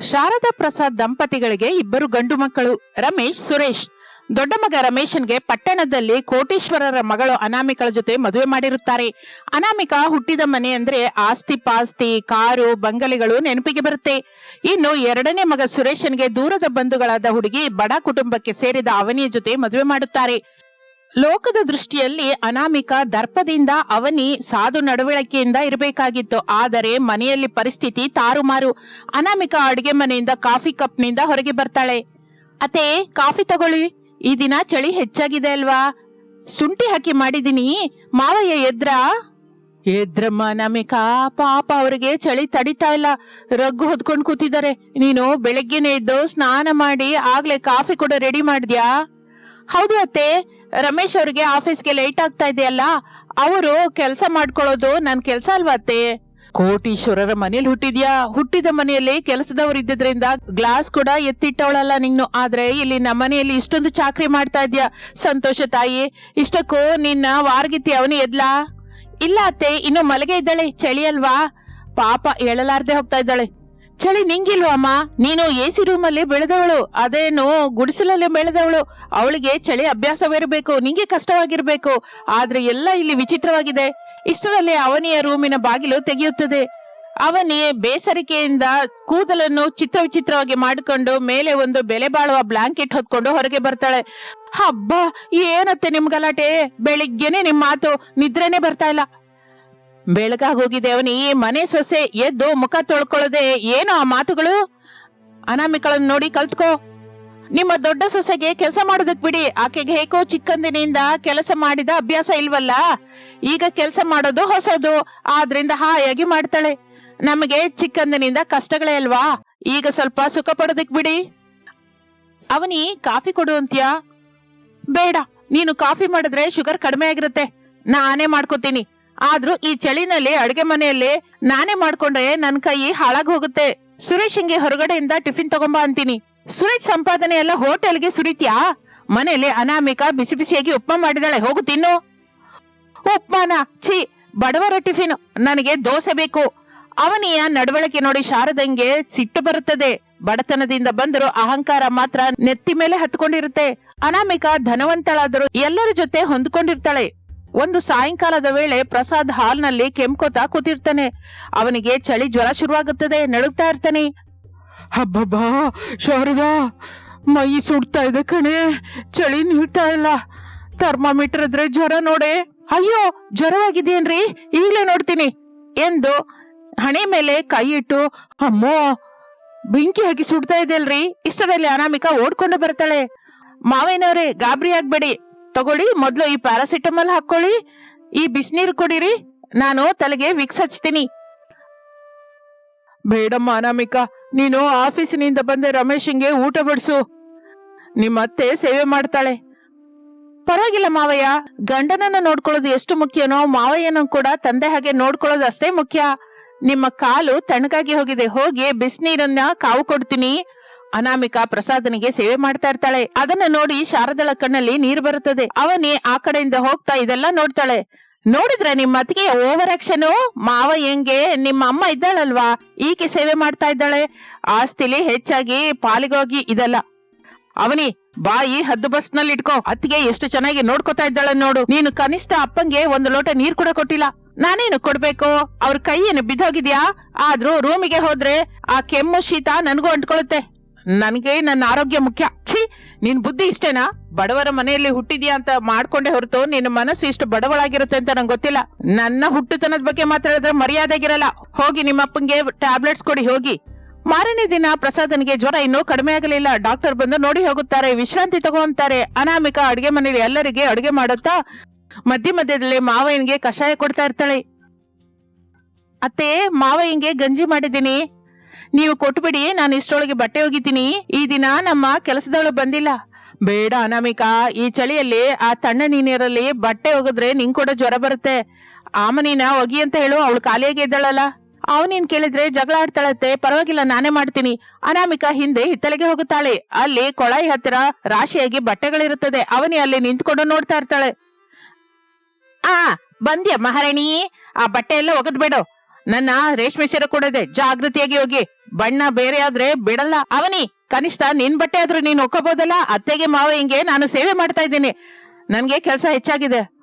ಶಾರದಾ ಪ್ರಸಾದ್ ದಂಪತಿಗಳಿಗೆ ಇಬ್ಬರು ಗಂಡು ಮಕ್ಕಳು, ರಮೇಶ್, ಸುರೇಶ್. ದೊಡ್ಡ ಮಗ ರಮೇಶನ್ಗೆ ಪಟ್ಟಣದಲ್ಲಿ ಕೋಟೇಶ್ವರರ ಮಗಳು ಅನಾಮಿಕಳ ಜೊತೆ ಮದುವೆ ಮಾಡಿರುತ್ತಾರೆ. ಅನಾಮಿಕಾ ಹುಟ್ಟಿದ ಮನೆ ಅಂದ್ರೆ ಆಸ್ತಿ ಪಾಸ್ತಿ, ಕಾರು, ಬಂಗಲೆಗಳು ನೆನಪಿಗೆ ಬರುತ್ತೆ. ಇನ್ನು ಎರಡನೇ ಮಗ ಸುರೇಶನ್ಗೆ ದೂರದ ಬಂಧುಗಳಾದ ಹುಡುಗಿ ಬಡ ಕುಟುಂಬಕ್ಕೆ ಸೇರಿದ ಅವನಿಯ ಜೊತೆ ಮದುವೆ ಮಾಡುತ್ತಾರೆ. ಲೋಕದ ದೃಷ್ಟಿಯಲ್ಲಿ ಅನಾಮಿಕ ದರ್ಪದಿಂದ ಅವನಿ ಸಾಧು ನಡವಳಿಕೆಯಿಂದ ಇರಬೇಕಾಗಿತ್ತು. ಆದರೆ ಮನೆಯಲ್ಲಿ ಪರಿಸ್ಥಿತಿ ತಾರುಮಾರು. ಅನಾಮಿಕ ಅಡುಗೆ ಮನೆಯಿಂದ ಕಾಫಿ ಕಪ್ನಿಂದ ಹೊರಗೆ ಬರ್ತಾಳೆ. ಅತ್ತೆ, ಕಾಫಿ ತಗೊಳ್ಳಿ. ಈ ದಿನ ಚಳಿ ಹೆಚ್ಚಾಗಿದೆ ಅಲ್ವಾ? ಶುಂಠಿ ಹಾಕಿ ಮಾಡಿದೀನಿ. ಮಾವಯ್ಯ ಎದ್ರ? ಎದ್ರಮ್ಮ ಅನಾಮಿಕ. ಪಾಪ ಅವರಿಗೆ ಚಳಿ ತಡಿತಾ ಇಲ್ಲ. ರಗ್ಗು ಹೊದ್ಕೊಂಡು ಕೂತಿದ್ದಾರೆ. ನೀನು ಬೆಳಗ್ಗೆನೆ ಎದ್ದು ಸ್ನಾನ ಮಾಡಿ ಆಗ್ಲೇ ಕಾಫಿ ಕೂಡ ರೆಡಿ ಮಾಡಿದ್ಯಾ? ಹೌದು ಅತ್ತೆ. ರಮೇಶ್ ಅವ್ರಿಗೆ ಆಫೀಸ್ಗೆ ಲೇಟ್ ಆಗ್ತಾ ಇದೆಯಲ್ಲ, ಅವರು ಕೆಲಸ ಮಾಡ್ಕೊಳ್ಳೋದು ನನ್ನ ಕೆಲಸ ಅಲ್ವಾ ಅತ್ತೆ? ಕೋಟೀಶ್ವರರ ಮನೇಲಿ ಹುಟ್ಟಿದ್ಯಾ? ಹುಟ್ಟಿದ ಮನೆಯಲ್ಲಿ ಕೆಲಸದವ್ರು ಇದ್ದಿದ್ರಿಂದ ಗ್ಲಾಸ್ ಕೂಡ ಎತ್ತಿಟ್ಟವಳಲ್ಲ ನೀನು ಆದ್ರೆ ಇಲ್ಲಿ ನಮ್ಮ ಮನೆಯಲ್ಲಿ ಇಷ್ಟೊಂದು ಚಾಕ್ರಿ ಮಾಡ್ತಾ ಇದ್ಯಾ? ಸಂತೋಷ ತಾಯಿ, ಇಷ್ಟಕ್ಕೂ ನಿನ್ನ ವಾರ್ಗಿತಿ ಅವನು ಎದ್ಲಾ? ಇಲ್ಲ ಅತ್ತೆ, ಇನ್ನು ಮಲಗೆ ಇದ್ದಾಳೆ, ಚಳಿ ಅಲ್ವಾ? ಪಾಪ ಹೇಳಲಾರ್ದೆ ಹೋಗ್ತಾ ಇದ್ದಾಳೆ. ಚಳಿ ನಿಂಗಿಲ್ವಮ್ಮ ನೀನು ಎ ಸಿ ರೂಮಲ್ಲಿ ಬೆಳೆದವಳು, ಅದೇನು ಗುಡಿಸಲಲ್ಲಿ ಬೆಳೆದವಳು. ಅವಳಿಗೆ ಚಳಿ ಅಭ್ಯಾಸವಿರಬೇಕು, ನಿಂಗೆ ಕಷ್ಟವಾಗಿರ್ಬೇಕು. ಆದ್ರೆ ಎಲ್ಲ ಇಲ್ಲಿ ವಿಚಿತ್ರವಾಗಿದೆ. ಇಷ್ಟರಲ್ಲಿ ಅವನಿಯ ರೂಮಿನ ಬಾಗಿಲು ತೆಗೆಯುತ್ತದೆ. ಅವನಿ ಬೇಸರಿಕೆಯಿಂದ ಕೂದಲನ್ನು ಚಿತ್ರ ವಿಚಿತ್ರವಾಗಿ ಮಾಡಿಕೊಂಡು ಮೇಲೆ ಒಂದು ಬೆಲೆ ಬಾಳುವ ಬ್ಲಾಂಕೆಟ್ ಹೊತ್ಕೊಂಡು ಹೊರಗೆ ಬರ್ತಾಳೆ. ಹಬ್ಬ, ಏನತ್ತೆ ನಿಮ್ ಗಲಾಟೆ ಬೆಳಿಗ್ಗೆನೆ ನಿಮ್ ಮಾತು, ನಿದ್ರೆನೆ ಬರ್ತಾ ಇಲ್ಲ. ಬೆಳಗಾಗೋಗಿದೆ ಅವನಿ ಮನೆ ಸೊಸೆ ಎದ್ದು ಮುಖ ತೊಳ್ಕೊಳ್ಳದೆ ಏನು ಆ ಮಾತುಗಳು? ಅನಾಮಿಕಳನ್ನ ನೋಡಿ ಕಲ್ತ್ಕೋ. ನಿಮ್ಮ ದೊಡ್ಡ ಸೊಸೆಗೆ ಕೆಲಸ ಮಾಡೋದಕ್ ಬಿಡಿ. ಆಕೆಗೆ ಹೇಗೋ ಚಿಕ್ಕಂದಿನಿಂದ ಕೆಲಸ ಮಾಡಿದ ಅಭ್ಯಾಸ ಇಲ್ವಲ್ಲ? ಈಗ ಕೆಲಸ ಮಾಡೋದು ಹೊಸದು. ಆದ್ರಿಂದ ಹಾಯಾಗಿ ಮಾಡ್ತಾಳೆ. ನಮಗೆ ಚಿಕ್ಕಂದಿನಿಂದ ಕಷ್ಟಗಳೇ ಅಲ್ವಾ? ಈಗ ಸ್ವಲ್ಪ ಸುಖ ಪಡೋದಕ್ ಬಿಡಿ. ಅವನಿ, ಕಾಫಿ ಕೊಡು ಅಂತ್ಯಾ? ಬೇಡ. ನೀನು ಕಾಫಿ ಮಾಡಿದ್ರೆ ಶುಗರ್ ಕಡಿಮೆ ಆಗಿರುತ್ತೆ. ನಾನೇ ಮಾಡ್ಕೋತೀನಿ. ಆದ್ರೂ ಈ ಚಳಿನಲ್ಲಿ ಅಡಿಗೆ ಮನೆಯಲ್ಲಿ ನಾನೇ ಮಾಡ್ಕೊಂಡ್ರೆ ನನ್ ಕೈ ಹಾಳಾಗ್ ಹೋಗುತ್ತೆ. ಸುರೇಶ್ ಹಿಂಗೆ ಹೊರಗಡೆಯಿಂದ ಟಿಫಿನ್ ತಗೊಂಬ ಅಂತೀನಿ. ಸುರೇಶ್ ಸಂಪಾದನೆ ಎಲ್ಲ ಹೋಟೆಲ್ಗೆ ಸುರಿತ್ಯಾ? ಮನೆಯಲ್ಲಿ ಅನಾಮಿಕ ಬಿಸಿ ಬಿಸಿಯಾಗಿ ಉಪ್ಮಾ ಮಾಡಿದಾಳೆ, ಹೋಗು ತಿನ್ನು. ಉಪ್ಮಾನ? ಛೀ, ಬಡವರ ಟಿಫಿನ್, ನನಗೆ ದೋಸೆ ಬೇಕು. ಅವನಿಯ ನಡವಳಿಕೆ ನೋಡಿ ಶಾರದಂಗೆ ಸಿಟ್ಟು ಬರುತ್ತದೆ. ಬಡತನದಿಂದ ಬಂದರೂ ಅಹಂಕಾರ ಮಾತ್ರ ನೆತ್ತಿ ಮೇಲೆ ಹತ್ಕೊಂಡಿರುತ್ತೆ. ಅನಾಮಿಕ ಧನವಂತಳಾದರೂ ಎಲ್ಲರ ಜೊತೆ ಹೊಂದ್ಕೊಂಡಿರ್ತಾಳೆ. ಒಂದು ಸಾಯಂಕಾಲದ ವೇಳೆ ಪ್ರಸಾದ್ ಹಾಲ್ನಲ್ಲಿ ಕೆಮ್ಕೋತಾ ಕೂತಿರ್ತಾನೆ. ಅವನಿಗೆ ಚಳಿ ಜ್ವರ ಶುರುವಾಗುತ್ತದೆ. ನಡುಗ್ತಾ ಇರ್ತಾನೆ. ಹಬ್ಬಬ್ಬಾ ಶಾರದಾ, ಮೈ ಸುಡ್ತಾ ಇದೆ ಕಣೆ. ಚಳಿ ನಿಲ್ತಾ ಇಲ್ಲ. ಥರ್ಮಾಮೀಟರ್ ಇದ್ರೆ ಜ್ವರ ನೋಡೆ. ಅಯ್ಯೋ, ಜ್ವರವಾಗಿದೆಯೇನ್ರಿ? ಈಗಲೇ ನೋಡ್ತೀನಿ. ಎಂದು ಹಣೆ ಮೇಲೆ ಕೈ ಇಟ್ಟು, ಅಮ್ಮೋ, ಬೆಂಕಿ ಹಾಕಿ ಸುಡ್ತಾ ಇದೆಯಲ್ರಿ. ಇಷ್ಟರಲ್ಲಿ ಅನಾಮಿಕ ಓಡ್ಕೊಂಡು ಬರ್ತಾಳೆ. ಮಾವೇನವ್ರೆ, ಗಾಬರಿ ಆಗ್ಬೇಡಿ. ತಗೊಳ್ಳಿ, ಮೊದಲು ಈ ಪ್ಯಾರಾಸಿಟಮಲ್ ಹಾಕೊಳ್ಳಿ, ಈ ಬಿಸಿನೀರು ಕುಡೀರಿ, ನಾನು ತಲೆಗೆ ವಿಕ್ಸ್ ಹಚ್ತೀನಿ. ಬೇಡಮ್ಮ ಅನಾಮಿಕ, ನೀನು ಆಫೀಸಿನಿಂದ ಬಂದೆ ರಮೇಶನ್ಗೆ ಊಟ ಬಡಿಸು. ನಿಮ್ಮ ಅತ್ತೆ ಸೇವೆ ಮಾಡ್ತಾಳೆ. ಪರವಾಗಿಲ್ಲ ಮಾವಯ್ಯ, ಗಂಡನನ್ನ ನೋಡ್ಕೊಳ್ಳೋದು ಎಷ್ಟು ಮುಖ್ಯನೋ ಮಾವಯ್ಯನ ಕೂಡ ತಂದೆ ಹಾಗೆ ನೋಡ್ಕೊಳ್ಳೋದು ಅಷ್ಟೇ ಮುಖ್ಯ. ನಿಮ್ಮ ಕಾಲು ತಣ್ಣಗಾಗಿ ಹೋಗಿದೆ, ಹೋಗಿ ಬಿಸಿನೀರನ್ನ ಕಾವು ಕೊಡ್ತೀನಿ. ಅನಾಮಿಕ ಪ್ರಸಾದನಿಗೆ ಸೇವೆ ಮಾಡ್ತಾ ಇರ್ತಾಳೆ. ಅದನ್ನ ನೋಡಿ ಶಾರದಳ ಕಣ್ಣಲ್ಲಿ ನೀರು ಬರುತ್ತದೆ. ಅವನಿ ಆ ಕಡೆಯಿಂದ ಹೋಗ್ತಾ ಇದೆಲ್ಲ ನೋಡ್ತಾಳೆ. ನೋಡಿದ್ರೆ ನಿಮ್ಮ ಅತ್ತಿಗೆ ಓವರ್ ಆಕ್ಷನ್ ಮಾವ ಹೆಂಗೆ? ನಿಮ್ಮ ಅಮ್ಮ ಇದ್ದಾಳಲ್ವಾ? ಈಕೆ ಸೇವೆ ಮಾಡ್ತಾ ಇದ್ದಾಳೆ. ಆಸ್ತಿಲಿ ಹೆಚ್ಚಾಗಿ ಪಾಲಿಗೋಗಿ ಇದಲ್ಲ. ಅವನಿ, ಬಾಯಿ ಹದ್ದು ಬಸ್ನಲ್ಲಿ ಇಟ್ಕೋ. ಅತ್ತಿಗೆ ಎಷ್ಟು ಚೆನ್ನಾಗಿ ನೋಡ್ಕೊತಾ ಇದ್ದಾಳೆ ನೋಡು. ನೀನು ಕನಿಷ್ಠ ಅಪ್ಪಂಗೆ ಒಂದು ಲೋಟ ನೀರ್ ಕೂಡ ಕೊಟ್ಟಿಲ್ಲ. ನಾನೇನು ಕೊಡ್ಬೇಕು? ಅವ್ರ ಕೈ ಏನು ಬಿದ್ದೋಗಿದ್ಯಾ? ಆದ್ರೂ ರೂಮಿಗೆ ಹೋದ್ರೆ ಆ ಕೆಮ್ಮು ಶೀತ ನನಗೂ ಅಂಟ್ಕೊಳ್ಳುತ್ತೆ. ನನ್ಗೆ ನನ್ನ ಆರೋಗ್ಯ ಮುಖ್ಯ. ಛೀ, ನಿನ್ ಬುದ್ಧಿ ಇಷ್ಟೇನಾ? ಬಡವರ ಮನೆಯಲ್ಲಿ ಹುಟ್ಟಿದ್ಯಾ ಅಂತ ಮಾಡ್ಕೊಂಡೆ ಹೊರತು ನಿನ್ನ ಮನಸ್ಸು ಇಷ್ಟು ಬಡವಳಾಗಿರುತ್ತೆ ಅಂತ ನಂಗೆ ಗೊತ್ತಿಲ್ಲ. ನನ್ನ ಹುಟ್ಟುತನದ ಬಗ್ಗೆ ಮಾತಾಡಿದ್ರೆ ಮರ್ಯಾದೆಗಿರಲ್ಲ. ಹೋಗಿ ನಿಮ್ಮ ಅಪ್ಪಂಗೆ ಟ್ಯಾಬ್ಲೆಟ್ಸ್ ಕೊಡಿ, ಹೋಗಿ. ಮಾರನೇ ದಿನ ಪ್ರಸಾದನಿಗೆ ಜ್ವರ ಇನ್ನೂ ಕಡಿಮೆ ಆಗಲಿಲ್ಲ. ಡಾಕ್ಟರ್ ಬಂದು ನೋಡಿ ಹೋಗುತ್ತಾರೆ. ವಿಶ್ರಾಂತಿ ತಗೋಂತಾರೆ ಅನಾಮಿಕ ಅಡುಗೆ ಮನೆಯಲ್ಲಿ ಎಲ್ಲರಿಗೆ ಅಡುಗೆ ಮಾಡುತ್ತಾ ಮಧ್ಯ ಮಧ್ಯದಲ್ಲಿ ಮಾವಯ್ಯನಿಗೆ ಕಷಾಯ ಕೊಡ್ತಾ ಇರ್ತಾಳೆ. ಅತ್ತೆ, ಮಾವಯ್ಯಂಗೆ ಗಂಜಿ ಮಾಡಿದ್ದೀನಿ. ನೀವು ಕೊಟ್ಬಿಡಿ, ನಾನು ಇಷ್ಟೊಳಗೆ ಬಟ್ಟೆ ಒಗಿತೀನಿ. ಈ ದಿನ ನಮ್ಮ ಕೆಲಸದವಳು ಬಂದಿಲ್ಲ. ಬೇಡ ಅನಾಮಿಕಾ, ಈ ಚಳಿಯಲ್ಲಿ ಆ ತಣ್ಣ ನೀನಿರಲ್ಲಿ ಬಟ್ಟೆ ಒಗೆದ್ರೆ ನಿಂಗ್ ಕೂಡ ಜ್ವರ ಬರುತ್ತೆ. ಆಮನಿನ ಒಗಿ ಅಂತ ಹೇಳು, ಅವಳು ಖಾಲಿಯಾಗಿ ಇದ್ದಾಳಲ್ಲ. ಅವನೇನ್ ಕೇಳಿದ್ರೆ ಜಗಳ ಆಡ್ತಾಳತ್ತೆ, ಪರವಾಗಿಲ್ಲ, ನಾನೇ ಮಾಡ್ತೀನಿ. ಅನಾಮಿಕಾ ಹಿಂದೆ ಹಿತ್ತಲೆಗೆ ಹೋಗುತ್ತಾಳೆ. ಅಲ್ಲಿ ಕೊಳಾಯಿ ಹತ್ತಿರ ರಾಶಿಯಾಗಿ ಬಟ್ಟೆಗಳಿರುತ್ತದೆ. ಅವನಿ ಅಲ್ಲಿ ನಿಂತ್ಕೊಂಡು ನೋಡ್ತಾ ಇರ್ತಾಳೆ. ಆ, ಬಂದ್ಯ ಮಹಾರಾಣಿ? ಆ ಬಟ್ಟೆ ಎಲ್ಲ ಒಗದ್ಬೇಡು. ನನ್ನ ರೇಷ್ಮೆ ಸೀರೆ ಕೊಡದೆ ಜಾಗೃತಿಯಾಗಿ ಹೋಗಿ, ಬಣ್ಣ ಬೇರೆ ಆದ್ರೆ ಬಿಡಲ್ಲ. ಅವನಿ, ಕನಿಷ್ಠ ನಿನ್ ಬಟ್ಟೆ ಆದ್ರೂ ನೀನ್ ಒಕ್ಕಬೋದಲ್ಲ? ಅತ್ತೆಗೆ ಮಾವ ಹಿಂಗೆ ನಾನು ಸೇವೆ ಮಾಡ್ತಾ ಇದ್ದೀನಿ. ನನ್ಗೆ ಕೆಲ್ಸ ಹೆಚ್ಚಾಗಿದೆ.